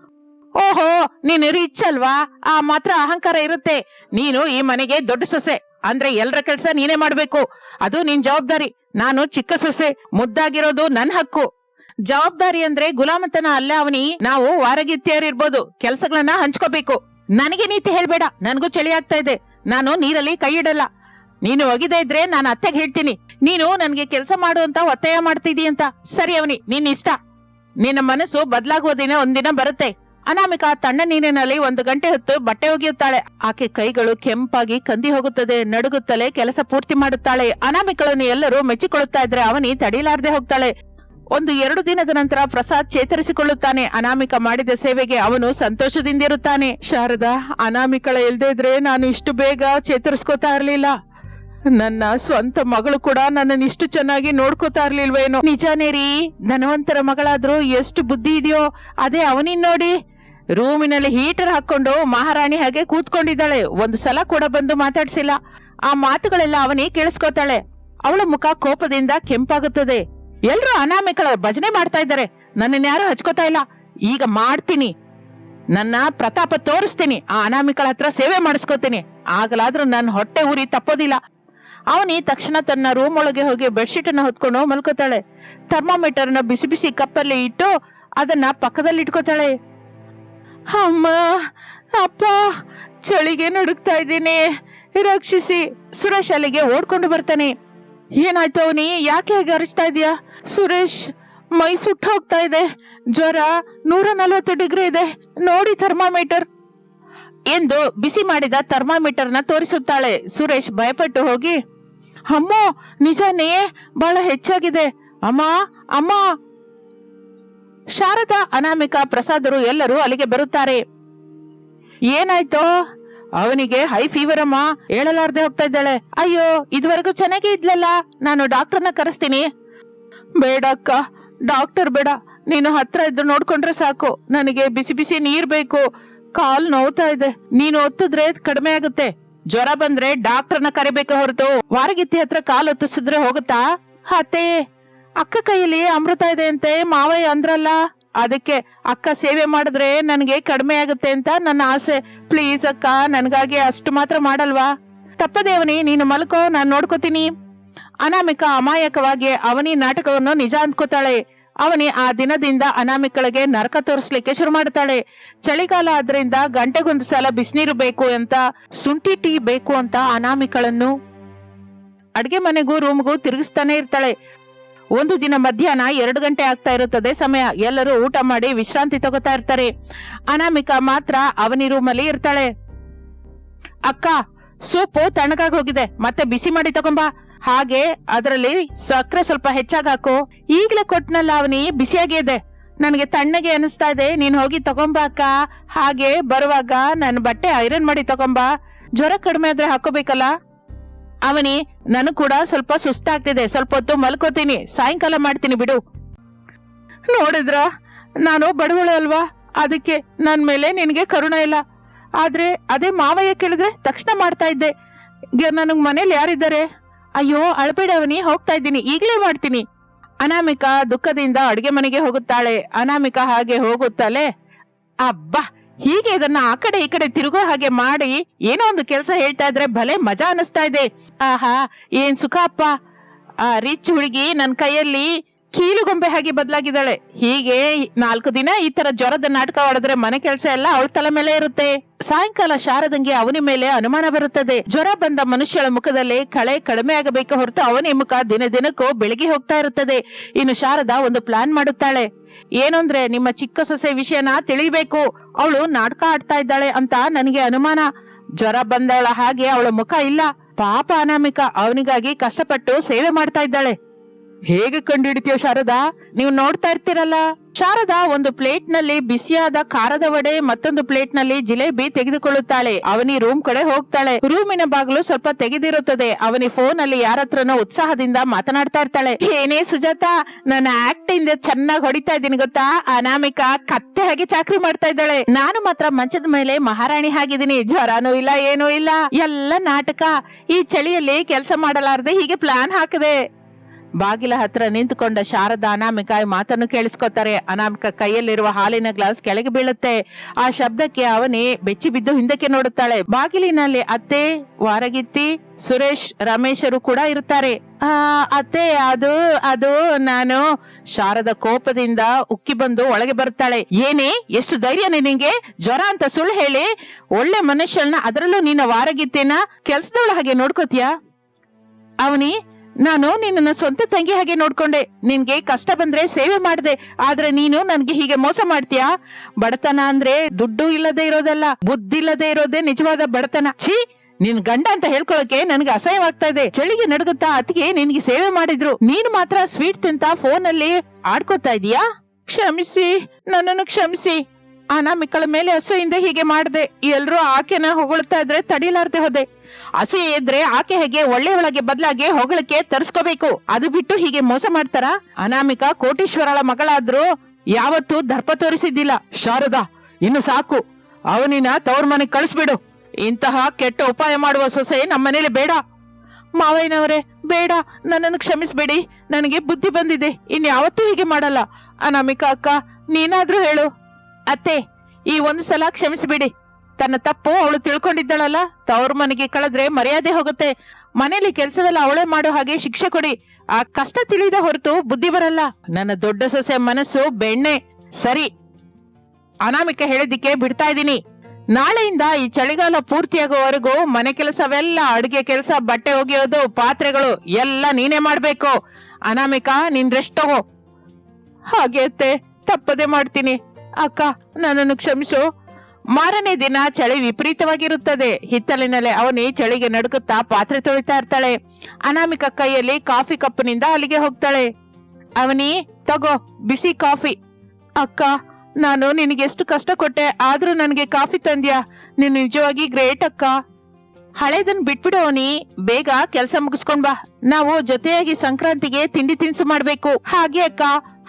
ಓಹೋ, ನೀನು ರಿಚ್ ಅಲ್ವಾ? ಆ ಮಾತ್ರ ಅಹಂಕಾರ ಇರುತ್ತೆ. ನೀನು ಈ ಮನೆಗೆ ದೊಡ್ಡ ಸೊಸೆ. ಅಂದ್ರೆ ಎಲ್ರ ಕೆಲ್ಸ ನೀನೇ ಮಾಡ್ಬೇಕು. ಅದು ನಿನ್ ಜವಾಬ್ದಾರಿ. ನಾನು ಚಿಕ್ಕ ಸೊಸೆ. ಮುದ್ದಾಗಿರೋದು ನನ್ ಹಕ್ಕು. ಜವಾಬ್ದಾರಿ ಅಂದ್ರೆ ಗುಲಾಮತನ ಅಲ್ಲ ಅವನಿ. ನಾವು ವಾರಗಿತ್ತಿಯರಿರ್ಬೋದು ಕೆಲಸಗಳನ್ನ ಹಂಚ್ಕೋಬೇಕು. ನನಗೆ ನೀತಿ ಹೇಳ್ಬೇಡ. ನನಗೂ ಚಳಿ ಆಗ್ತಾ ಇದೆ. ನಾನು ನೀರಲ್ಲಿ ಕೈ ಇಡಲ್ಲ. ನೀನು ಒಗಿದ ಇದ್ರೆ ನಾನು ಅತ್ತೆಗೆ ಹೇಳ್ತೀನಿ. ನೀನು ನನಗೆ ಕೆಲಸ ಮಾಡುವಂತ ಒತ್ತಾಯ ಮಾಡ್ತಿದಿ ಅಂತ. ಸರಿ ಅವನಿ ನಿನ್ ಇಷ್ಟ ನಿನ್ನ ಮನಸ್ಸು ಬದಲಾಗುವ ದಿನ ಒಂದಿನ ಬರುತ್ತೆ. ಅನಾಮಿಕಾ ತಣ್ಣ ನೀರಿನಲ್ಲಿ ಒಂದು ಗಂಟೆ ಹೊತ್ತು ಬಟ್ಟೆ ಒಗೆಯುತ್ತಾಳೆ. ಆಕೆ ಕೈಗಳು ಕೆಂಪಾಗಿ ಕಂದಿ ಹೋಗುತ್ತದೆ. ನಡುಗುತ್ತಲೇ ಕೆಲಸ ಪೂರ್ತಿ ಮಾಡುತ್ತಾಳೆ. ಅನಾಮಿಕಳನ್ನು ಎಲ್ಲರೂ ಮೆಚ್ಚಿಕೊಳ್ಳುತ್ತಾ ಇದ್ರೆ ಅವನಿ ತಡೀಲಾರ್ದೆ ಹೋಗ್ತಾಳೆ. ಒಂದು ಎರಡು ದಿನದ ನಂತರ ಪ್ರಸಾದ್ ಚೇತರಿಸಿಕೊಳ್ಳುತ್ತಾನೆ. ಅನಾಮಿಕ ಮಾಡಿದ ಸೇವೆಗೆ ಅವನು ಸಂತೋಷದಿಂದಿರುತ್ತಾನೆ ಶಾರದಾ, ಅನಾಮಿಕಳ ಇಲ್ಲದೇ ಇದ್ರೆ ನಾನು ಇಷ್ಟು ಬೇಗ ಚೇತರಿಸ್ಕೋತಾ ಇರಲಿಲ್ಲ. ನನ್ನ ಸ್ವಂತ ಮಗಳು ಕೂಡ ನನ್ನನ್ನು ಇಷ್ಟು ಚೆನ್ನಾಗಿ ನೋಡ್ಕೋತಾ ಇರ್ಲಿಲ್ವೇನೋ. ನಿಜಾನೇ ರೀ, ಧನವಂತರ ಮಗಳಾದ್ರೂ ಎಷ್ಟು ಬುದ್ಧಿ ಇದೆಯೋ, ಅದೇ ಅವನಿನ್ ನೋಡಿ. ರೂಮಿನಲ್ಲಿ ಹೀಟರ್ ಹಾಕೊಂಡು ಮಹಾರಾಣಿ ಹಾಗೆ ಕೂತ್ಕೊಂಡಿದ್ದಾಳೆ. ಒಂದು ಸಲ ಕೂಡ ಬಂದು ಮಾತಾಡ್ಸಿಲ್ಲ. ಆ ಮಾತುಗಳೆಲ್ಲ ಅವನಿ ಕೇಳಿಸ್ಕೊತಾಳೆ. ಅವಳ ಮುಖ ಕೋಪದಿಂದ ಕೆಂಪಾಗುತ್ತದೆ. ಎಲ್ರು ಅನಾಮಿಕಳ ಭಜನೆ ಮಾಡ್ತಾ ಇದ್ದಾರೆ. ನನ್ನನ್ನು ಯಾರು ಹಚ್ಕೋತಾ ಇಲ್ಲ. ಈಗ ಮಾಡ್ತೀನಿ. ನನ್ನ ಪ್ರತಾಪ ತೋರಿಸ್ತೀನಿ. ಆ ಅನಾಮಿಕಳ ಹತ್ರ ಸೇವೆ ಮಾಡಿಸ್ಕೋತೀನಿ. ಆಗಲಾದ್ರೂ ನನ್ನ ಹೊಟ್ಟೆ ಉರಿ ತಪ್ಪೋದಿಲ್ಲ. ಅವನಿ ತಕ್ಷಣ ತನ್ನ ರೂಮ್ ಒಳಗೆ ಹೋಗಿ ಬೆಡ್ಶೀಟ್ ಅನ್ನ ಹೊತ್ಕೊಂಡು ಮಲ್ಕೋತಾಳೆ. ಥರ್ಮಾಮೀಟರ್ನ ಬಿಸಿ ಬಿಸಿ ಕಪ್ಪಲ್ಲಿ ಇಟ್ಟು ಅದನ್ನ ಪಕ್ಕದಲ್ಲಿ ಇಟ್ಕೋತಾಳೆ. ಅಮ್ಮ, ಅಪ್ಪ, ಚಳಿಗೆ ನಡುಕ್ತಾ ಇದ್ದೀನಿ. ರಕ್ಷಿಸಿ. ಸುರೇಶ್ ಅಲ್ಲಿಗೆ ಓಡ್ಕೊಂಡು ಬರ್ತಾನೆ. ಏನಾಯ್ತು ಅವನಿ? ಯಾಕೆ ಹೇಗೆ ಅರಿಸ್ತಾ ಇದೀಯಾ ಸುರೇಶ್, ಮೈ ಸುಟ್ಟು ಹೋಗ್ತಾ ಇದೆ. ಜ್ವರ ನೂರ ನಲವತ್ತು ಡಿಗ್ರಿ ಇದೆ. ನೋಡಿ ಥರ್ಮಾಮೀಟರ್. ಎಂದು ಬಿಸಿ ಮಾಡಿದ ಥರ್ಮಾಮೀಟರ್ನ ತೋರಿಸುತ್ತಾಳೆ. ಸುರೇಶ್ ಭಯಪಟ್ಟು ಹೋಗಿ, ಅಮ್ಮೋ, ನಿಜಾನೇ ಬಹಳ ಹೆಚ್ಚಾಗಿದೆ. ಅಮ್ಮ ಅಮ್ಮ! ಶಾರದಾ, ಅನಾಮಿಕಾ, ಪ್ರಸಾದರು ಎಲ್ಲರೂ ಅಲ್ಲಿಗೆ ಬರುತ್ತಾರೆ. ಏನಾಯ್ತು? ಅವನಿಗೆ, ಹೈ ಫೀವರ್ ಅಮ್ಮ ಹೇಳಲಾರ್ದೆ ಹೋಗ್ತಾ ಇದ್ದಾಳೆ. ಅಯ್ಯೋ, ಇದುವರೆಗೂ ಚೆನ್ನಾಗೇ ಇದ್ಲಲ್ಲ, ನಾನು ಡಾಕ್ಟರ್ನ ಕರೆಸ್ತೀನಿ. ಬೇಡ ಅಕ್ಕ, ಡಾಕ್ಟರ್ ಬೇಡ. ನೀನು ಹತ್ರ ಇದ್ದು ನೋಡ್ಕೊಂಡ್ರೆ ಸಾಕು. ನನಗೆ ಬಿಸಿ ಬಿಸಿ ನೀರ್ ಬೇಕು. ಕಾಲ್ ನೋವ್ತಾ ಇದೆ. ನೀನು ಒತ್ತಿದ್ರೆ ಕಡಿಮೆ ಆಗುತ್ತೆ. ಜ್ವರ ಬಂದ್ರೆ ಡಾಕ್ಟರ್ನ ಕರಿಬೇಕು ಹೊರತು. ವಾರಗಿತ್ತಿ ಹತ್ರ ಕಾಲ್ ಒತ್ತಿಸಿದ್ರೆ ಹೋಗುತ್ತಾ? ಅತ್ತೆ, ಅಕ್ಕ ಕೈಯಲ್ಲಿ ಅಮೃತ ಇದೆ ಅಂತೆ, ಮಾವಯ್ಯ ಅಂದ್ರಲ್ಲ. ಅದಕ್ಕೆ, ಅಕ್ಕ, ಸೇವೆ ಮಾಡಿದ್ರೆ ನನಗೆ ಕಡಿಮೆ ಆಗುತ್ತೆ ಅಂತ ನನ್ನ ಆಸೆ. ಪ್ಲೀಸ್ ಅಕ್ಕ, ನನಗಾಗಿ ಅಷ್ಟು ಮಾತ್ರ ಮಾಡಲ್ವಾ? ತಪ್ಪದೇವನಿ ನೀನು ಮಲ್ಕೋ, ನಾನು ನೋಡ್ಕೋತೀನಿ. ಅನಾಮಿಕ ಅಮಾಯಕವಾಗಿ ಅವನಿ ನಾಟಕವನ್ನು ನಿಜ ಅಂದ್ಕೋತಾಳೆ. ಅವನಿ ಆ ದಿನದಿಂದ ಅನಾಮಿಕಳಿಗೆ ನರಕ ತೋರಿಸ್ಲಿಕ್ಕೆ ಶುರು ಮಾಡ್ತಾಳೆ. ಚಳಿಗಾಲ ಆದ್ರಿಂದ ಗಂಟೆಗೊಂದು ಸಲ ಬಿಸಿನೀರು ಬೇಕು ಅಂತ, ಶುಂಠಿ ಟೀ ಬೇಕು ಅಂತ ಅನಾಮಿಕಳನ್ನು ಅಡ್ಗೆ ಮನೆಗೂ ರೂಮ್ಗೂ ತಿರುಗಿಸ್ತಾನೆ ಇರ್ತಾಳೆ. ಒಂದು ದಿನ ಮಧ್ಯಾಹ್ನ ಎರಡು ಗಂಟೆ ಆಗ್ತಾ ಇರುತ್ತದೆ. ಸಮಯ ಎಲ್ಲರೂ ಊಟ ಮಾಡಿ ವಿಶ್ರಾಂತಿ ತಗೋತಾ ಇರ್ತಾರೆ. ಅನಾಮಿಕಾ ಮಾತ್ರ ಅವನಿ ರೂಮಲ್ಲಿ ಇರ್ತಾಳೆ. ಅಕ್ಕ, ಸೂಪು ತಣ್ಣಗಾಗಿ ಹೋಗಿದೆ. ಮತ್ತೆ ಬಿಸಿ ಮಾಡಿ ತಗೊಂಬಾ. ಹಾಗೆ ಅದರಲ್ಲಿ ಸಕ್ಕರೆ ಸ್ವಲ್ಪ ಹೆಚ್ಚಾಗಿ ಹಾಕು. ಈಗ್ಲೇ ಕೊಟ್ನಲ್ಲ ಅವನಿ, ಬಿಸಿಯಾಗಿ ಇದೆ. ನನಗೆ ತಣ್ಣಗೆ ಅನಿಸ್ತಾ ಇದೆ. ನೀನು ಹೋಗಿ ತಗೊಂಬಾ ಅಕ್ಕ. ಹಾಗೆ ಬರುವಾಗ ನನ್ನ ಬಟ್ಟೆ ಐರನ್ ಮಾಡಿ ತಗೊಂಬಾ. ಜ್ವರ ಕಡಿಮೆ ಆದ್ರೆ ಹಾಕೋಬೇಕಲ್ಲ? ಅವನಿ ನನಗ್ ಕೂಡ ಸ್ವಲ್ಪ ಸುಸ್ತಾಗ್ತಿದೆ. ಸ್ವಲ್ಪ ಹೊತ್ತು ಮಲ್ಕೋತೀನಿ. ಸಾಯಂಕಾಲ ಮಾಡ್ತೀನಿ ಬಿಡು. ನೋಡಿದ್ರ? ನಾನು ಬಡವಳು ಅಲ್ವಾ? ಅದಕ್ಕೆ ನನ್ನ ಮೇಲೆ ನಿನಗೆ ಕರುಣ ಇಲ್ಲ. ಆದ್ರೆ ಅದೇ ಮಾವಯ್ಯ ಕೇಳಿದ್ರೆ ತಕ್ಷಣ ಮಾಡ್ತಾ ಇದ್ದೆ. ನನಗ್ ಮನೇಲಿ ಯಾರಿದ್ದಾರೆ? ಅಯ್ಯೋ, ಅಳಬೇಡ ಅವನಿ, ಹೋಗ್ತಾ ಇದ್ದೀನಿ. ಈಗಲೇ ಮಾಡ್ತೀನಿ. ಅನಾಮಿಕಾ ದುಃಖದಿಂದ ಅಡುಗೆ ಮನೆಗೆ ಹೋಗುತ್ತಾಳೆ. ಅನಾಮಿಕಾ ಹಾಗೆ ಹೋಗುತ್ತಾಳೆ ಅಬ್ಬಾ! ಹೀಗೆ ಇದನ್ನ ಆ ಕಡೆ ಈ ಕಡೆ ತಿರುಗೋ ಹಾಗೆ ಮಾಡಿ ಏನೋ ಒಂದು ಕೆಲಸ ಹೇಳ್ತಾ ಇದ್ರೆ ಭಲೆ ಮಜಾ ಅನಿಸ್ತಾ ಇದೆ. ಆಹಾ, ಏನ್ ಸುಖ ಅಪ್ಪ? ಆ ರಿಚ್ ಹುಡುಗಿ ನನ್ನ ಕೈಯಲ್ಲಿ ಕೀಲುಗೊಂಬೆ ಹಾಗೆ ಬದಲಾಗಿದ್ದಾಳೆ. ಹೀಗೆ ನಾಲ್ಕು ದಿನ ಈ ತರ ಜ್ವರದ ನಾಟಕ ಆಡಿದ್ರೆ ಮನೆ ಕೆಲಸ ಎಲ್ಲ ಅವಳ ತಲೆ ಮೇಲೆ ಇರುತ್ತೆ. ಸಾಯಂಕಾಲ ಶಾರದಂಗೆ ಅವನಿ ಮೇಲೆ ಅನುಮಾನ ಬರುತ್ತದೆ. ಜ್ವರ ಬಂದ ಮನುಷ್ಯಳ ಮುಖದಲ್ಲಿ ಕಳೆ ಕಡಿಮೆ ಆಗಬೇಕು ಹೊರತು ಅವನಿ ಮುಖ ದಿನ ದಿನಕ್ಕೂ ಬೆಳಗಿ ಹೋಗ್ತಾ ಇರುತ್ತದೆ. ಇನ್ನು ಶಾರದಾ ಒಂದು ಪ್ಲಾನ್ ಮಾಡುತ್ತಾಳೆ. ಏನಂದ್ರೆ ನಿಮ್ಮ ಚಿಕ್ಕ ಸೊಸೆ ವಿಷಯನ ತಿಳಿಬೇಕು. ಅವಳು ನಾಟಕ ಆಡ್ತಾ ಇದ್ದಾಳೆ ಅಂತ ನನಗೆ ಅನುಮಾನ. ಜ್ವರ ಬಂದವಳ ಹಾಗೆ ಅವಳ ಮುಖ ಇಲ್ಲ. ಪಾಪ ಅನಾಮಿಕ. ಅವನಿಗಾಗಿ ಕಷ್ಟಪಟ್ಟು ಸೇವೆ ಮಾಡ್ತಾ ಇದ್ದಾಳೆ. ಹೇಗೆ ಕಂಡುಹಿಡಿತೀಯ ಶಾರದಾ? ನೀವು ನೋಡ್ತಾ ಇರ್ತೀರಲ್ಲ. ಶಾರದಾ ಒಂದು ಪ್ಲೇಟ್ನಲ್ಲಿ ಬಿಸಿಯಾದ ಖಾರದ ವಡೆ, ಮತ್ತೊಂದು ಪ್ಲೇಟ್ನಲ್ಲಿ ಜಿಲೇಬಿ ತೆಗೆದುಕೊಳ್ಳುತ್ತಾಳೆ. ಅವನಿ ರೂಮ್ ಕಡೆ ಹೋಗ್ತಾಳೆ. ರೂಮಿನ ಬಾಗಿಲು ಸ್ವಲ್ಪ ತೆಗೆದಿರುತ್ತದೆ. ಅವನಿ ಫೋನ್ ಅಲ್ಲಿ ಯಾರ ಉತ್ಸಾಹದಿಂದ ಮಾತನಾಡ್ತಾ ಇರ್ತಾಳೆ. ಏನೇ ಸುಜಾತಾ, ನನ್ನ ಆಕ್ಟ್ ಇಂದ ಚೆನ್ನಾಗಿ ಹೊಡಿತಾ ಇದ್ದೀನಿ ಗೊತ್ತಾ? ಅನಾಮಿಕಾ ಕತ್ತೆ ಹಾಗೆ ಚಾಕ್ರಿ ಮಾಡ್ತಾ ಇದ್ದಾಳೆ. ನಾನು ಮಾತ್ರ ಮಂಚದ ಮೇಲೆ ಮಹಾರಾಣಿ ಆಗಿದ್ದೀನಿ ಜ್ವರನೂ ಇಲ್ಲ, ಏನೂ ಇಲ್ಲ. ಎಲ್ಲ ನಾಟಕ. ಈ ಚಳಿಯಲ್ಲಿ ಕೆಲಸ ಮಾಡಲಾರದೆ ಹೀಗೆ ಪ್ಲಾನ್ ಹಾಕದೆ. ಬಾಗಿಲ ಹತ್ರ ನಿಂತುಕೊಂಡ ಶಾರದ ಅನಾಮಿಕ ಈ ಮಾತನ್ನು ಕೇಳಿಸ್ಕೊತಾರೆ ಅನಾಮಿಕ ಕೈಯಲ್ಲಿರುವ ಹಾಲಿನ ಗ್ಲಾಸ್ ಕೆಳಗೆ ಬೀಳುತ್ತೆ. ಆ ಶಬ್ದಕ್ಕೆ ಅವನಿ ಬೆಚ್ಚಿ ಬಿದ್ದು ಹಿಂದಕ್ಕೆ ನೋಡುತ್ತಾಳೆ. ಬಾಗಿಲಿನಲ್ಲಿ ಅತ್ತೆ, ವಾರಗಿತ್ತಿ, ಸುರೇಶ್, ರಮೇಶರು ಕೂಡ ಇರುತ್ತಾರೆ. ಆ, ಅತ್ತೆ, ಅದು ಅದು, ನಾನು. ಶಾರದ ಕೋಪದಿಂದ ಉಕ್ಕಿ ಬಂದು ಒಳಗೆ ಬರ್ತಾಳೆ ಏನೇ, ಎಷ್ಟು ಧೈರ್ಯನೇ ನಿಂಗೆ? ಜ್ವರ ಅಂತ ಸುಳ್ಳು ಹೇಳಿ. ಒಳ್ಳೆ ಮನುಷ್ಯನ ಅದರಲ್ಲೂ ನಿನ್ನ ವಾರಗಿತ್ತಿನ ಕೆಲ್ಸದವಳ ಹಾಗೆ ನೋಡ್ಕೋತೀಯಾ? ಅವನಿ ನಾನು ನಿನ್ನನ್ನ ಸ್ವಂತ ತಂಗಿ ಹಾಗೆ ನೋಡ್ಕೊಂಡೆ. ನಿನ್ಗೆ ಕಷ್ಟ ಬಂದ್ರೆ ಸೇವೆ ಮಾಡ್ದೆ. ಆದ್ರೆ ನೀನು ನನ್ಗೆ ಹೀಗೆ ಮೋಸ ಮಾಡ್ತೀಯಾ? ಬಡತನ ಅಂದ್ರೆ ದುಡ್ಡು ಇಲ್ಲದೆ ಇರೋದಲ್ಲ, ಬುದ್ಧಿ ಇಲ್ಲದೆ ಇರೋದೇ ನಿಜವಾದ ಬಡತನ. ಛೀ! ನಿನ್ ಗಂಡ ಅಂತ ಹೇಳ್ಕೊಳಕ್ಕೆ ನನ್ಗೆ ಅಸಹ್ಯವಾಗ್ತಾ ಇದೆ. ಚಳಿಗೆ ನಡುಗುತ್ತಾ ಅತಿಗೆ ನಿನ್ಗೆ ಸೇವೆ ಮಾಡಿದ್ರು. ನೀನು ಮಾತ್ರ ಸ್ವೀಟ್ ತಿಂತ ಫೋನ್ ಅಲ್ಲಿ ಆಡ್ಕೋತಾ ಇದೀಯಾ? ಕ್ಷಮಿಸಿ, ನನ್ನನ್ನು ಕ್ಷಮಿಸಿ. ಅನಾಮಿಕಳ ಮೇಲೆ ಹಸುವಿಂದ ಹೀಗೆ ಮಾಡ್ದೆ. ಎಲ್ರೂ ಆಕೆನ ಹೊಗಳ್ತಾ ಇದ್ರೆ ತಡಿಲಾರ್ದೆ ಹೋದೆ. ಅಸೂಯೆ ಇದ್ರೆ ಆಕೆ ಹೇಗೆ ಒಳ್ಳೆಯವಳಗೆ ಬದಲಾಗಿ ಹೊಗಳಕ್ಕೆ ತರಿಸ್ಕೋಬೇಕು? ಅದು ಬಿಟ್ಟು ಹೀಗೆ ಮೋಸ ಮಾಡ್ತಾರ? ಅನಾಮಿಕ ಕೋಟೀಶ್ವರಳ ಮಗಳಾದ್ರೂ ಯಾವತ್ತೂ ದರ್ಪ ತೋರಿಸಿದ್ದಿಲ್ಲ. ಶಾರದಾ, ಇನ್ನು ಸಾಕು. ಅವನಿನ ತವ್ರ ಮನೆ ಕಳಿಸ್ಬಿಡು. ಇಂತಹ ಕೆಟ್ಟ ಉಪಾಯ ಮಾಡುವ ಸೊಸೆ ನಮ್ಮನೇಲಿ ಬೇಡ. ಮಾವಯ್ಯನವರೇ, ಬೇಡ. ನನ್ನನ್ನು ಕ್ಷಮಿಸ್ಬೇಡಿ. ನನಗೆ ಬುದ್ಧಿ ಬಂದಿದೆ. ಇನ್ಯಾವತ್ತೂ ಹೀಗೆ ಮಾಡಲ್ಲ. ಅನಾಮಿಕ ಅಕ್ಕ, ನೀನಾದ್ರೂ ಹೇಳು. ಅತ್ತೆ, ಈ ಒಂದು ಸಲ ಕ್ಷಮಿಸಿಬಿಡಿ. ತನ್ನ ತಪ್ಪು ಅವಳು ತಿಳ್ಕೊಂಡಿದ್ದಾಳಲ್ಲ? ತವ್ರ ಮನೆಗೆ ಕಳೆದ್ರೆ ಮರ್ಯಾದೆ ಹೋಗುತ್ತೆ. ಮನೇಲಿ ಕೆಲಸವೆಲ್ಲ ಅವಳೇ ಮಾಡೋ ಹಾಗೆ ಶಿಕ್ಷೆ ಕೊಡಿ. ಆ ಕಷ್ಟ ತಿಳಿದ ಹೊರತು ಬುದ್ಧಿ ಬರಲ್ಲ. ನನ್ನ ದೊಡ್ಡ ಸೊಸೆ ಮನಸ್ಸು ಬೆಣ್ಣೆ. ಸರಿ. ಅನಾಮಿಕ ಹೇಳಿದ್ದಕ್ಕೆ ಬಿಡ್ತಾ ಇದ್ದೀನಿ. ನಾಳೆಯಿಂದ ಈ ಚಳಿಗಾಲ ಪೂರ್ತಿಯಾಗುವವರೆಗೂ ಮನೆ ಕೆಲಸವೆಲ್ಲ, ಅಡುಗೆ ಕೆಲಸ, ಬಟ್ಟೆ ಒಗೆಯೋದು, ಪಾತ್ರೆಗಳು ಎಲ್ಲ ನೀನೇ ಮಾಡ್ಬೇಕು. ಅನಾಮಿಕ, ನಿನ್ ರೆಸ್ಟ್ ತಗೋ. ಹಾಗೆ ತಪ್ಪದೆ ಮಾಡ್ತೀನಿ. ಅಕ್ಕ, ನನ್ನನ್ನು ಕ್ಷಮಿಸು. ಮಾರನೇ ದಿನ ಚಳಿ ವಿಪರೀತವಾಗಿರುತ್ತದೆ. ಹಿತ್ತಲಿನಲ್ಲಿ ಅವನಿ ಚಳಿಗೆ ನಡುಗುತ್ತಾ ಪಾತ್ರೆ ತೊಳಿತಾ ಇರ್ತಾಳೆ. ಅನಾಮಿಕ ಕೈಯಲ್ಲಿ ಕಾಫಿ ಕಪ್ಪಿನಿಂದ ಅಲ್ಲಿಗೆ ಹೋಗ್ತಾಳೆ. ಅವನಿ, ತಗೋ, ಬಿಸಿ ಕಾಫಿ. ಅಕ್ಕ, ನಾನು ನಿನಗೆ ಎಷ್ಟು ಕಷ್ಟ ಕೊಟ್ಟೆ ಆದ್ರೂ ನನಗೆ ಕಾಫಿ ತಂದ್ಯಾ? ನೀನು ನಿಜವಾಗಿ ಗ್ರೇಟ್ ಅಕ್ಕ. ಹಳೇದನ್ ಬಿಟ್ಬಿಡೋನಿ ಬೇಗ ಕೆಲಸ ಮುಗಿಸ್ಕೊಂಡ್ ಬಾ. ನಾವು ಜೊತೆಯಾಗಿ ಸಂಕ್ರಾಂತಿಗೆ ತಿಂಡಿ ತಿನಿಸು ಮಾಡ್ಬೇಕು. ಹಾಗೆ ಅಕ್ಕ.